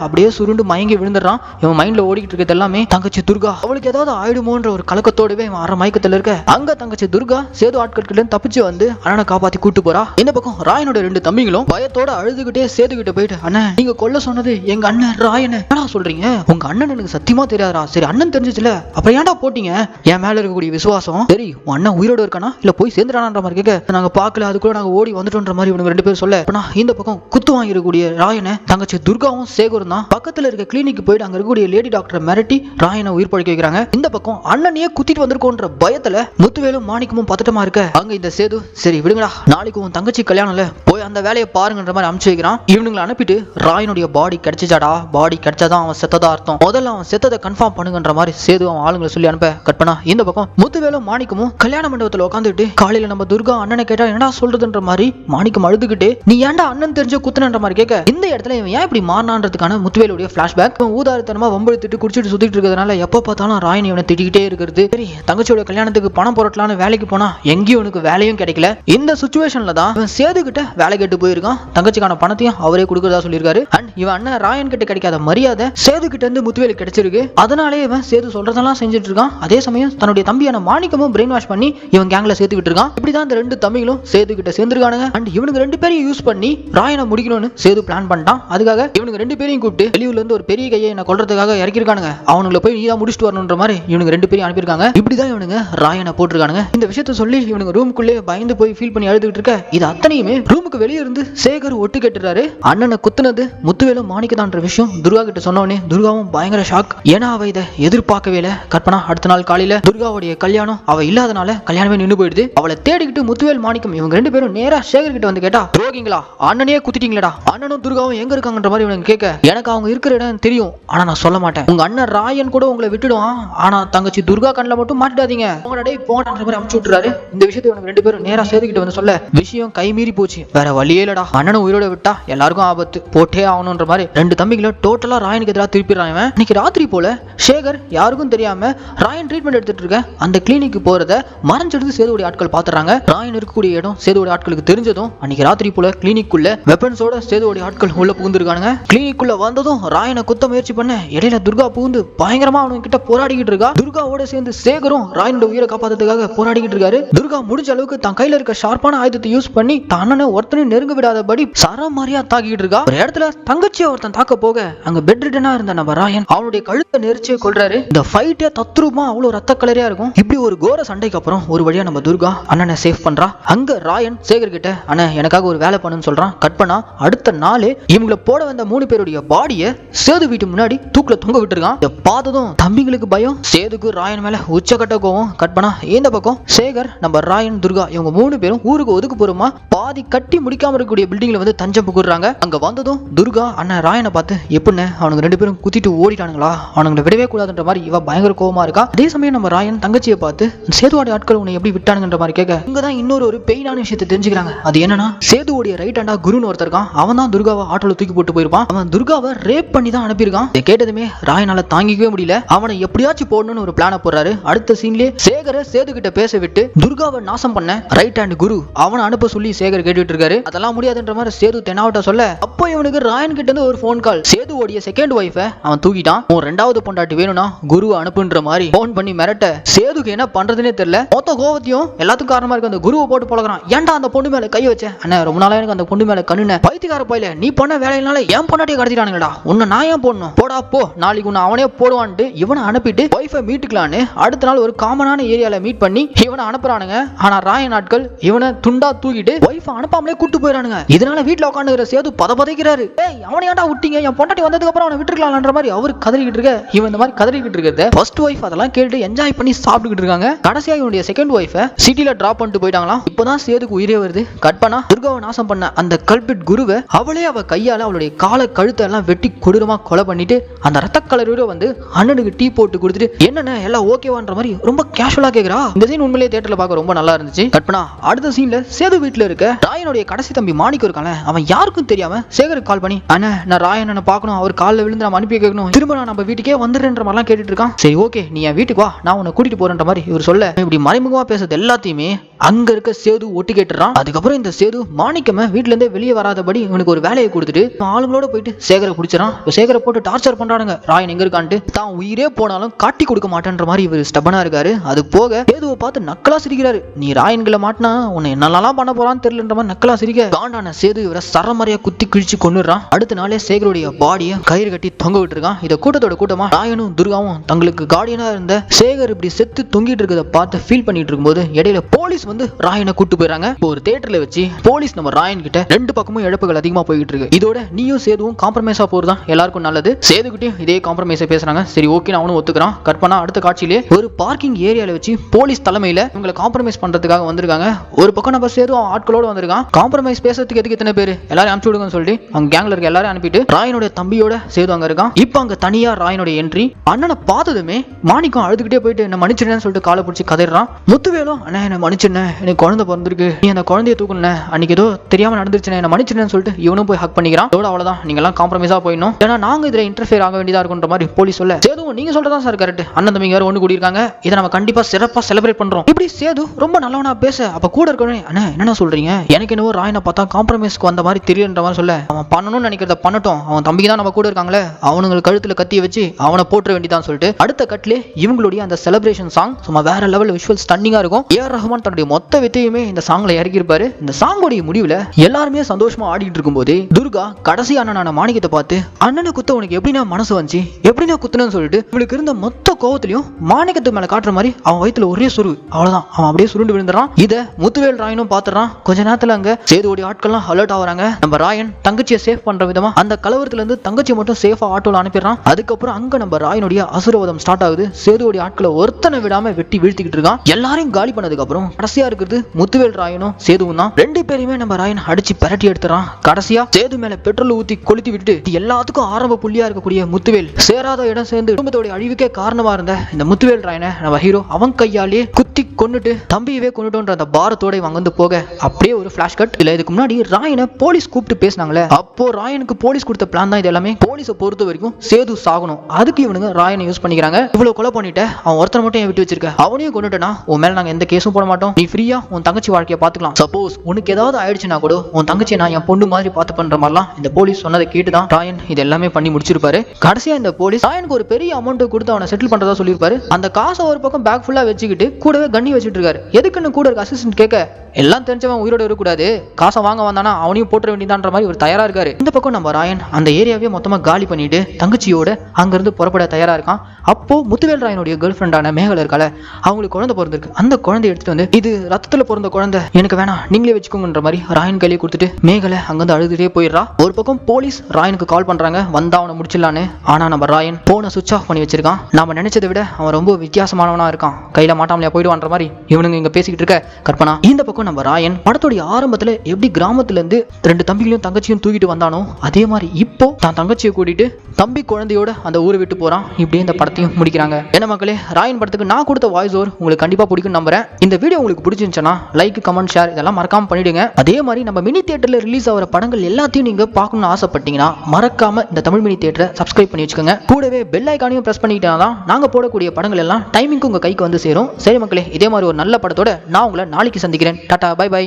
அப்படியே சுருண்டு மயங்கி விழுந்துடுறான். இவன் மைண்ட்ல ஓடிக்கிட்டு இருக்கிறது எல்லாமே தங்கச்சி துர்கா. அவளுக்கு ஏதாவது ஆயிடுமோன்ற ஒரு கலக்கத்தோடவே இவன் அரை மயக்கத்துல இருக்க. அங்க தங்கச்சி துர்கா சேது ஆட்கள் தப்பிச்சு வந்து அண்ணனை காப்பாத்தி கூட்டு போறா. இந்த பக்கம் ராயனோட ரெண்டு தம்பிகளும் பயத்தோட அழுதுகிட்டே சேது கிட்ட போயிட்டு அண்ணன் நீங்க கொல்ல சொன்னது எங்க அண்ணன் ராயனை. என்னடா சொல்றீங்க? உங்க அண்ணன் எனக்கு சத்தியமா தெரியாதா சரி அண்ணன் தெரிஞ்சிச்சுல. அப்புறம் ஏன்டா போட்டீங்க? என் மேல இருக்கக்கூடிய விசுவாசம். சரி உன் அண்ணன் உயிரோட இருக்கானா? இல்ல போய் சேர்ந்துடான்ற மாதிரி கேட்க நாங்க பாக்கல அதுக்குள்ள நாங்க ஓடி வந்துட்டோன்ற மாதிரி இவனுங்க ரெண்டு பேரும் சொல்ல இந்த பக்கம் குத்து வாங்கிருக்கக்கூடிய ராயனை தங்கச்சி துர்காவும் சேகரும் தான் பக்கத்துல இருக்க கிளினிக் போயிட்டு அங்க இருக்கக்கூடிய லேடி டாக்டரை மிரட்டி ராயனை உயிர் பழிக்க வைக்கிறாங்க. இந்த பக்கம் அண்ணனையே குத்திட்டு வந்திருக்கோன்ற பயத்துல முத்துவேலும் மாணிக்கமும் பதட்டமா இருக்க அங்க இந்த சேது சரி விடுங்கடா நாளைக்கு உன் தங்கச்சி கல்யாணம்ல போய் அந்த வேலையை பாருங்கன்ற மாதிரி அமுச்சு வைக்கிறான். இவனுங்களை அனுப்பிட்டு ராயனுடைய பாடி கிடைச்சிச்சாடா? பாடி கிடைச்சாதான் அவன் செத்ததா அர்த்தம். முதல்ல அவன் செத்ததை கன்ஃபார்ம் பண்ணுங்கன்ற மாதிரி சேது அவன் ஆளுங்களை சொல்லி அனுப்ப கட் பண்ணா இந்த பக்கம் முத்துவேலும் மாணிக்கமும் கல்யாண மண்டபத்துல உட்காந்துட்டு காலையில நம்ம துர்கா அண்ணனை கேட்டா என்ன சொல்றதுன்ற மாதிரி மாணிக்கம் அழுதுகிட்டு நீ ஏன்டா அண்ணன் தெரிஞ்ச குத்துனன்ற மாதிரி கேட்க? இந்த இடத்துல இவன் ஏன் இப்படி மாறினான்றதுக்கான முத்துவேலுடைய பிளாஷ்பேக் இவன் ஊதாரத்தனமா வம்பெடுத்துட்டு குடிச்சிட்டு சுத்திட்டு இருக்கிறதுனால எப்ப பார்த்தாலும் ராயன் இவனை திட்டிக்கிட்டே இருக்கிறது. சரி தங்கச்சியோட கல்யாணத்துக்கு பணம் புரட்டலான்னு வேலைக்கு போனா எங்கேயும் இவனுக்கு வேலையும் கிடைக்கல. இந்த சுச்சுவேஷன்ல தான் இவன் சேது கிட்ட வேலை கேட்டு போயிருக்கான். தங்கச்சிக்கான பணத்தையும் அவரே கொடுக்கறதா சொல்லியிருக்காரு. அண்ட் இவன் அண்ணன் ராயன் கிட்ட கிடைக்காத மரியாதை சேது கிட்ட இருந்து முத்துவேலு கிடைச்சிருக்கு. அதனாலே இவன் சேது சொல்றதெல்லாம் செஞ்சுட்டு இருக்கான். அதே சமயம் தன்னுடைய தம்பியான மாணிக்கமும் பிரெயின் வாஷ் பண்ணி இவன் கேங்ல சேர்த்துக்கிட்டு இருக்கான். இப்படிதான் இந்த ரெண்டு தமிழும் சேது கிட்ட சேர்ந்துருக்கானுங்க. அண்ட் இவனுக்கு ரெண்டு பேரையும் யூஸ் பண்ணி ராயனை முடிக்கணும்னு சேது பிளான் பண்ணிட்டான். அதுக்காக இவனுக்கு ரெண்டு பேரையும் கூப்பிட்டு வெளியூர்ல இருந்து ஒரு பெரிய கையை என்ன கொள்றதுக்காக இறக்கிருக்கானுங்க அவனுங்களை போய் நீதான் முடிச்சுட்டு வரணுன்ற மாதிரி இவனுக்கு ரெண்டு பேரையும் அனுப்பியிருக்காங்க. இப்படிதான் இவனுங்க ராயனை போட்டிருக்கானுங்க. இந்த விஷயத்த சொல்லி இவனுங்க ரூமுக்குள்ளே பயந்து போய் ஃபீல் பண்ணி அழுதுகிட்டு இருக்க இது அத்தனையுமே ரூமுக்கு வெளியே இருந்து சேகர் ஒட்டு கேட்டுறாரு அண்ணனை குத்துனது முத்துவேலும் மாணிக்கதான்ற விஷயம் துர்கா கிட்ட சொன்ன உடனே துர்காவும் பயங்கர ஷாக் ஏன்னா அவ இதை எதிர்பார்க்கவே இல்லை. கற்பனா அடுத்த நாள் காலையில துர்காவுடைய கல்யாணம் அவ இல்லாதனால கல்யாணமே நின்று போயிடுது. அவளை தேடிக்கிட்டு முத்துவேல் மாணிக்கம் இவங்க ரெண்டு பேரும் நேரா சேகர் கிட்ட வந்து கேட்டா துரோகிங்களா? அண்ணனையே குத்திட்டீங்களடா. அண்ணனும் துர்காவும் எங்க இருக்காங்கன்ற மாதிரி இவனுக்கு கேட்க எனக்கு அவங்க இருக்கிற இடம் தெரியும் ஆனா நான் சொல்ல மாட்டேன். உங்க அண்ணன் ராயன் கூட உங்களை விட்டுடுவான். ஆனா தங்கச்சி துர்கா கண்ணில் மட்டும் மாட்டிடாதீங்க. உங்களோட டேய் போன்ற மாதிரி அமுச்சு விட்டுறாரு. இந்த விஷயத்தை இவனுக்கு ரெண்டு பேரும் நேரா சேதுக்கிட்ட வந்து சொல்ல விஷயம் கை மீறி போச்சு. வேற வழியே இல்லடா. அண்ணனை உயிரோட விட்டா எல்லாருக்கும் ஆபத்து. போட்டே ஆகணுன்ற மாதிரி ரெண்டு தம்பிகளும் டோட்டலா ராயனுக்கு எதிராக திருப்பிடுறான் இவன். இன்னைக்கு ராத்திரி போல சேகர் யாருக்கும் தெரியாம ராயன் ட்ரீட்மெண்ட் எடுத்துட்டு இருக்க அந்த கிளினிக்கு போறத மறைஞ்செடுத்து சேதுவோட ஆட்கள் பாத்துறாங்க. ராயன் இருக்கக்கூடிய இடம் சேதுவோட ஆட்களுக்கு தெரிஞ்சதும் அன்னைக்கு ராத்திரி போல கிளினிக்குள்ள வெப்பன்ஸோட சேதுவோடைய ஆட்கள் உள்ள புகுந்திருக்கானுங்க. கிளினிக்குள்ள வந்ததும் ராயனை குத்த முயற்சி பண்ண இடையில துர்கா புகுந்து பயங்கரமா அவங்க கிட்ட போராடிக்கிட்டு இருக்கா. துர்காவோட சேர்ந்து சேகரும் ராயனோட உயிரை காப்பாத்துறதுக்காக போராடிக்கிட்டு இருக்காரு. துர்கா முடிஞ்ச அளவுக்கு தான் கையில இருக்க ஷார்ப்பான ஆயுதத்தை யூஸ் பண்ணி தான் அண்ணனை ஒருத்தனையும் நெருங்க விடாதபடி சரமாரியா தாக்கிட்டு இருக்கா. ஒரு இடத்துல தங்கச்சியை ஒருத்தன் தாக்க போக அங்க பெட் ரிட்டனா இருந்த நம்ம ராயன் அவனுடைய கழுத்தை நெரிச்சே கொள்றாரு இந்த ஃபைட்டே தத்ரூபமா அவ்வளவு ரத்த கலரியா இருக்கும். இப்படி ஒரு கோர சண்டைக்கு அப்புறம் ஒரு வழியா நம்ம துர்கா அண்ணனை சேஃப் பண்றா. அங்க ராயன் சேகர் கிட்ட அண்ணன் எனக்காக ஒரு வேலை பண்ணுன்னு சொல்றான். கட் பண்ணா அடுத்த நாளே இவங்கள போட வந்த மூணு பேருடைய பாடிய சேது வீட்டு முன்னாடி தூக்குல தொங்க விட்டுருக்கான். இதை பார்த்ததும் தம்பிங்களுக்கு பயம். சேதுக்கு ராயன் மேல உச்சக்கட்ட கோவம். கட் பண்ணா இந்த பக்கம்? சேகர் நம்ம ராயன் துர்கா இவங்க மூணு பேரும் ஊருக்கு ஒதுக்கு போறோமா? பாதி கட்டி முடிக்காம இருக்கக்கூடிய பில்டிங்ல வந்து தஞ்சம் புகுறாங்க அங்க வந்ததும் துர்கா அண்ணன் ராயனை பார்த்து எப்படின்னு அவனுக்கு ரெண்டு பேரும் குத்திட்டு ஓடிட்டானுங்களா? அவனுங்களை விடவே கூடாதுன்ற மாதிரி இவ பயங்கர கோவமா இருக்கா? அதே சமயம் நம்ம ராயன் தங்கச்சியை பார்த்து சேதுவாடி ஆட்கள் உன்னை எப்படி விட்டானுங்கன்ற மாதிரி கேட்க. இங்கதான் இன்னொரு ஒரு பெயினான விஷயத்தை தெரிஞ்சுக்கிறாங்க. அது என்னன்னா சேதுவோடைய ரைட் ஹேண்டா குருன்னு ஒருத்தர் இருக்கான். அவன் தான் துர்காவை ஆட்டோல தூக்கி போட்டு போயிருப்பான். அவன் துர்காவை ரேப் பண்ணி தான் அனுப்பியிருக்கான். இதை கேட்டதுமே ராயனால தாங்கிக்கவே முடியல. அவனை எப்படியாச்சும் போடணும்னு ஒரு பிளான போடுறாரு. அடுத்த சீன்லயே சேகரை சேது கிட்ட பேச விட்டு துர்காவை நாசம் பண்ண ரைட் ஹேண்ட் குரு அவனை அனுப்ப சொல்லி சேகர் கேட்டுட்டு இருக்காரு. அதெல்லாம் முடியாதுன்ற மாதிரி சேது தெனாவட்ட சொல்ல அப்போ இவனுக்கு ராயன் கிட்ட இருந்து ஒரு ஃபோன் கால் சேதுவோடைய செகண்ட் ஒய்ஃபை அவன் தூக்கிட்டான். உன் ரெண்டாவது பொண்டாட்டி வேணும்னா குரு அனுப்புன்ற மாதிரி போன் பண்ணி மிரட்ட சேதுக்கு என்ன பண்றதுன்னே தெரியல. மொத்த கோவத்தையும் எல்லாத்துக்கும் காரணமா இருக்கு. அந்த குருவை போட்டு பழகுறான். ஏன்டா அந்த பொண்ணு மேல கை வச்ச. அண்ணா ரொம்ப நாளா எனக்கு அந்த பொண்ணு மேல கண்ணுன பைத்தியக்கார போயில. நீ பண்ண வேலையினால ஏன் பொண்டாட்டியை கடத்திட்டானுங்கடா. உன்னை நான் ஏன் போடணும்? போடா போ. நாளைக்கு உன்னை அவனே போடுவான்ட்டு இவனை அனுப்பிட்டு ஒய்ஃபை மீட்டுக்கலான்னு அடுத்த நாள் ஒரு காமனான ஏரியால மீட் பண்ணி இவனை அனுப்புறானுங்க. ஆனா ராய நாட்கள் இவனை துண்டா தூக்கிட்டு ஒய்ஃபை அனுப்பாமலே கூட்டு போயிடானுங்க இதனால வீட்டுல உட்காந்துக்கிற சேது பத பதைக்கிறாரு. ஏய் அவனை ஏன்டா விட்டீங்க? என் பொண்டாட்டி வந்ததுக்கு அப்புறம் அவனை விட்டுருக்கலாம்ன்ற மாதிரி அவரு கதறிக்கிட்டு இருக்க. இவன் இந்த மாதிரி கதறிக்கிட்டு இருக்கிறத ஃபர்ஸ்ட் ஒய்ஃப் அதெல்லாம் கேட்டு என்ஜாய் பண்ணி சாப்பிட்டுக்கிட்டு இருக்காங்க. கடைசியா இவனுடைய செகண்ட் ஒய்ஃபை சிட்டில ட்ராப் பண்ணிட்டு போயிட்டாங்களாம். இப்போதான் சேதுக்கு உயிரே வருது. கட் பண்ணா துர்காவை நாசம் பண்ண அந்த கல்பிட் குருவை அவளே அவ கையால அவளுடைய கால கழுத்தை எல்லாம் வெட்டி கொடூரமா கொலை பண்ணிட்டு அந்த ரத்த கலரோட வந்து அண்ணனுக்கு டீ போட்டு கொடுத்துட்டு என்னென்ன எல்லாம் ஓகேவான்ற மாதிரி ரொம்ப கேஷுவலா கேக்குறா? இந்த சீன் உண்மையிலேயே தேட்டர்ல பார்க்க ரொம்ப நல்லா இருந்துச்சு. கட் பண்ணா அடுத்த சீன்ல சேது வீட்டுல இருக்க ராயனுடைய கடைசி தம்பி மாணிக்கம் இருக்கான்ல அவன் யாருக்கும் தெரியாம சேகருக்கு கால் பண்ணி அண்ணா நான் ராயண்ணனை பார்க்கணும் அவர் காலில் விழுந்து நம்ம அனுப்பி கேட்கணும். திரும்ப நான் நம்ம வீட்டுக்கே வந்துடுறேன்ற மாதிரிலாம் கேட்டுட்டு இருக்கான். சரி ஓகே நீ என் வீட்டுக்கு வா நான் உன்னை கூட்டிட்டு போறேன்ற மாதிரி இவர் சொல்ல. இப்படி மறைமுகமா பேசுறது எல்லாத்தையுமே அங்க இருக்க சேது ஒட்டி கேட்டுறான் அதுக்கப்புறம் இந்த சேது மாணிக்கம வீட்டிலேருந்தே வெளியே வராதபடி இவனுக்கு ஒரு வேலையை கொடுத்துட்டு ஆளுங்களோட போயிட்டு சேகரை பிடிச்சிடான் சேகரை போட்டு டார்ச்சர் பண்றானுங்க. ராயன் எங்க இருக்கான்ட்டு? தான் உயிரே போனாலும் காட்டி கொடுக்க மாட்டேன்ற மாதிரி இவர் ஸ்டபனா இருக்காரு. அது போக சேதுவை பார்த்து நக்கலா சிரிக்கிறாரு. நீ ராயன்களை மாட்டினா உன்னை என்னெல்லாம் பண்ண போறான்னு தெரியலன்ற மாதிரி நக்கலா சிரிக்க. காண்டான சேது இவரை சரமறையா குத்தி கிழிச்சு கொண்டுறான் அடுத்த நாளே சேகருடைய பாடியை கயிறு கட்டி தொங்க விட்டுருக்கான். இதை கூட்டத்தோட கூட்டமா ராயனும் துர்காவும் தங்களுக்கு கார்டியனா இருந்த சேகர் இப்படி செத்து தொங்கிட்டு இருக்கிறத பார்த்து ஃபீல் பண்ணிட்டு இருக்கும்போது இடையில போலீஸ் வந்து ராயனை கூட்டு போயிறாங்க ஒரு தேட்டர் தேட்டர்ல வச்சு போலீஸ் நம்ம ராயன் கிட்ட ரெண்டு பக்கமும் இழப்புகள் அதிகமா போயிட்டு இருக்கு. இதோட நீயும் சேதுவும் காம்ப்ரமைஸா போறதா எல்லாருக்கும் நல்லது. சேதுகிட்டயும் இதே காம்ப்ரமைஸை பேசுறாங்க. சரி ஓகே நான் அவனும் ஒத்துக்கிறான். கற்பனா அடுத்த காட்சியிலே ஒரு பார்க்கிங் ஏரியால வச்சு போலீஸ் தலைமையில இவங்களை காம்ப்ரமைஸ் பண்றதுக்காக வந்திருக்காங்க. ஒரு பக்கம் நம்ம சேது அவன் ஆட்களோட வந்திருக்கான். காம்ப்ரமைஸ் பேசுறதுக்கு எதுக்கு இத்தனை பேர்? எல்லாரும் அனுப்பிச்சு விடுங்கன்னு சொல்லிட்டு அவங்க கேங்ல இருக்க எல்லாரும் அனுப்பிட்டு ராயனுடைய தம்பியோட சேது அங்க இருக்கான். இப்போ அங்க தனியா ராயனுடைய என்ட்ரி அண்ணனை பார்த்ததுமே மாணிக்கம் அழுதுகிட்டே போயிட்டு என்ன மன்னிச்சிடுன்னு சொல்லிட்டு காலை பிடிச்சி கதறான் முத்துவேலும் அண்ணா என்ன மன்னிச்சிடுனேன் எனக்கு குழந்தை பிறந்திருக்கு. நீ அந்த குழந்தைய தூக்கணும் அன்னைக்கு ஏதோ தெரியாம நடந்துருச்சுண்ணே என்ன மன்னிச்சிடுன்னு சொல்லிட்டு இவனும் போய் ஹக் பண்ணிக்கிறான். இதோட அவ்வளவுதான். நீங்க எல்லாம் காம்ப்ரமைஸா போயிடணும். ஏன்னா நாங்க இதுல இன்டர்ஃபியர் ஆக வேண்டியதா இருக்குன்ற மாதிரி போலீஸ் சொல்ல. சேது நீங்க சொல்றதா சார் கரெக்ட் அண்ணன் தம்பிங்க வேற ஒண்ணு கூடியிருக்காங்க. இதை நம்ம கண்டிப்பா சிறப்பா செலிப்ரேட் பண்றோம். இப்படி சேது ரொம்ப நல்லவனா பேச அப்ப கூட இருக்கணும் அண்ணா என்ன சொல்றீங்க? எனக்கு என்னவோ ராயனை பார்த்தா காம்ப்ரமைஸ்க்கு வந்த மாதிரி தெரியுன்ற மாதிரி சொல்ல. அவன் பண்ணணும்னு நினைக்கிறத பண்ணட்டும். அவன் தம்பிக்கு தான் நம்ம கூட இருக்காங்களே. அவனுங்க கழுத்துல கத்திய வச்சு அவனை போட்டுற வேண்டியதான் சொல்லிட்டு அடுத்த கட்லே இவங்களுடைய அந்த செலிப்ரேஷன் சாங் சும்மா வேற லெவல் விஷுவல் ஸ்டன்னிங்கா இருக்கும். ஏஆர் ரஹ்மான் தன்னுடைய மொத்த வித்தையுமே இந்த சாங்ல இறக்கியிருப்பாரு. இந்த சாங்கோடைய முடிவுல எல்லாருமே சந்தோஷமா ஆடிட்டு இருக்கும்போது துர்கா கடைசி அண்ணனான மாணிக்கத்தை பார்த்து அண்ணனை குத்த உனக்கு எப்படின்னா மனசு வந்துச்சு? எப்படின்னா குத்துனன்னு சொல்லிட்டு இவளுக்கு இருந்த மொத்த கோவத்திலையும் மாணிக்கத்து மேல காட்டுற மாதிரி அவன் வயித்துல ஒரே சுரு அவ்வளவுதான். அவன் அப்படியே சுருண்டு விழுந்துறான் இத முத்துவேல் ராயனும் பாத்துறான் கொஞ்ச நேரத்துல அங்க சேதுவோடைய ஆட்கள்லாம் அலர்ட் ஆகுறாங்க. நம்ம ராயன் தங்கச்சியை சேஃப் பண்ற விதமா அந்த கலவரத்துல இருந்து தங்கச்சி மட்டும் சேஃபா ஆட்டோல அனுப்பிடுறான். அதுக்கப்புறம் அங்க நம்ம ராயனுடைய அசுரவதம் ஸ்டார்ட் ஆகுது. சேதுவோடைய ஆட்களை ஒருத்தனை விடாம வெட்டி வீழ்த்திக்கிட்டு இருக்கான். எல்லாரையும் காலி பண்ணதுக்கு அப்புறம் கடைசியா இருக்கிறது முத்துவேல் ராயனும் சேது சேதுவும் தான் ரெண்டு பேருமே நம்ம ராயன் அடிச்சு பிரட்டி எடுத்துறான். கடைசியா சேது மேல பெட்ரோல் ஊத்தி கொளுத்தி விட்டு இது எல்லாத்துக்கும் ஆரம்ப புள்ளியா இருக்கக்கூடிய முத்துவேல். சேராத இடம் சேர்ந்து குடும்பத்தோட அழிவுக்கே காரணமா இருந்த இந்த முத்துவேல் ராயனை நம்ம ஹீரோ அவன் கையாலே குத்தி கொன்னுட்டு தம்பியவே கொண்டுட்டோன்ற அந்த பாரத்தோட இவங்க வந்து போக அப்படியே ஒரு ஃபிளாஷ் கட் இல்ல இதுக்கு முன்னாடி ராயனை போலீஸ் கூப்பிட்டு பேசினாங்களே. அப்போ ராயனுக்கு போலீஸ் கொடுத்த பிளான் தான் இது எல்லாமே. போலீஸை பொறுத்த வரைக்கும் சேது சாகணும். அதுக்கு இவனுங்க ராயனை யூஸ் பண்ணிக்கிறாங்க. இவ்வளவு கொலை பண்ணிட்டு அவன் ஒருத்தர் மட்டும் என் விட்டு வச்சிருக்க. அவனையும் கொண்டுட்டனா உன் மேல நாங்க எந்த கேஸும் போட மாட்டோம். நீ ஃப்ரீயா உன் தங்கச்சி வாழ்க்கையை பாத்துக்கலாம் சப்போஸ் உனக்கு ஏதாவது ஆயிடுச்சுன்னா கூட உன் தங்கச்சி நான் என் பொண்ணு மாதிரி பார்த்து பண்ற மாதிரிலாம் இந்த போலீஸ் சொன்னதை கேட்டு தான் ராயன் இது எல்லாமே பண்ணி முடிச்சிருப்பாரு. கடைசியா இந்த போலீஸ் ராயனுக்கு ஒரு பெரிய அமௌண்ட் கொடுத்து அவனை செட்டில் பண்றதா சொல்லியிருப்பாரு. அந்த காசை ஒரு பக்கம் பேக் ஃபுல்லா வச்சுக்கிட்டு கூடவே கண்ணி வச்சுட்டு இருக்காரு. எதுக்குன்னு கூட இருக்க அசிஸ்டன்ட் கேட்க எல்லாம் தெரிஞ்சவன் உயிரோட இருக்கக்கூடாது. காசை வாங்க வந்தானா அவனையும் போட்டுற வேண்டியதான்ற மாதிரி ஒரு தயாரா இருக்காரு. இந்த பக்கம் நம்ம ராயன் அந்த ஏரியாவே மொத்தமா காலி பண்ணிட்டு தங்கச்சியோட அங்கிருந்து புறப்பட தயாரா இருக்கான். அப்போ முத்துவேல் ராயனுடைய கேர்ள் ஃப்ரெண்டான மேகலை இருக்கால அவங்களுக்கு குழந்தை பிறந்திருக்கு. அந்த குழந்தைய எடுத்துட்டு வந்து இது ரத்தத்துல பிறந்த குழந்தை. எனக்கு வேணாம். நீங்களே வச்சுக்கோங்கன்ற மாதிரி ராயன் கையிலே கொடுத்துட்டு மேகலை அங்கிருந்து அழுதுட்டே போயிடுறா. ஒரு பக்கம் போலீஸ் ராயனுக்கு கால் பண்றாங்க. வந்தா அவனை முடிச்சிடலான்னு. ஆனா நம்ம ராயன் போனை சுவிச் ஆஃப் பண்ணி வச்சிருக்கான். நம்ம நினைச்சதை விட அவன் ரொம்ப வித்தியாசமானவனா இருக்கான். கையில மாட்டாமலையா போயிடுவான்ற மாதிரி இவனுங்க இங்க பேசிக்கிட்டு இருக்க. கற்பனா இந்த பக்கம் நம்ம ராயன் படத்துடைய ஆரம்பத்துல எப்படி கிராமத்துல இருந்து ரெண்டு தம்பிகளையும் தங்கச்சியும் தூக்கிட்டு வந்தானோ அதே மாதிரி இப்போ தான் தங்கச்சியை கூட்டிட்டு தம்பி குழந்தையோட அந்த ஊரை விட்டு போறான். இப்படியே இந்த படத்தையும் முடிக்கிறாங்க. என்ன மக்களே ராயன் படத்துக்கு நான் கொடுத்த வாய்ஸ் ஓவர் உங்களுக்கு கண்டிப்பா பிடிக்கும் நம்புறேன். இந்த வீடியோ உங்களுக்கு பிடிச்சிருந்துச்சுன்னா லைக் கமெண்ட் ஷேர் இதெல்லாம் மறக்காம பண்ணிடுங்க. அதே மாதிரி நம்ம மினி தியேட்டர்ல ரிலீஸ் ஆகிற படங்கள் எல்லாத்தையும் நீங்க பார்க்கணும்னு ஆசைப்பட்டீங்கன்னா மறக்காம இந்த தமிழ் மினி தியேட்டரை சப்ஸ்கிரைப் பண்ணி வச்சுக்கோங்க. கூடவே பெல் ஐக்கானையும் பிரஸ் பண்ணிக்கிட்டா தான் நாங்க போடக்கூடிய படங்கள் எல்லாம் டைமிங்க்கு உங்க கைக்கு வந்து சேரும். சரி மக்களே இதே மாதிரி ஒரு நல்ல படத்தோட நான் உங்களை நாளைக்கு சந்திக்கிறேன். Tata bye by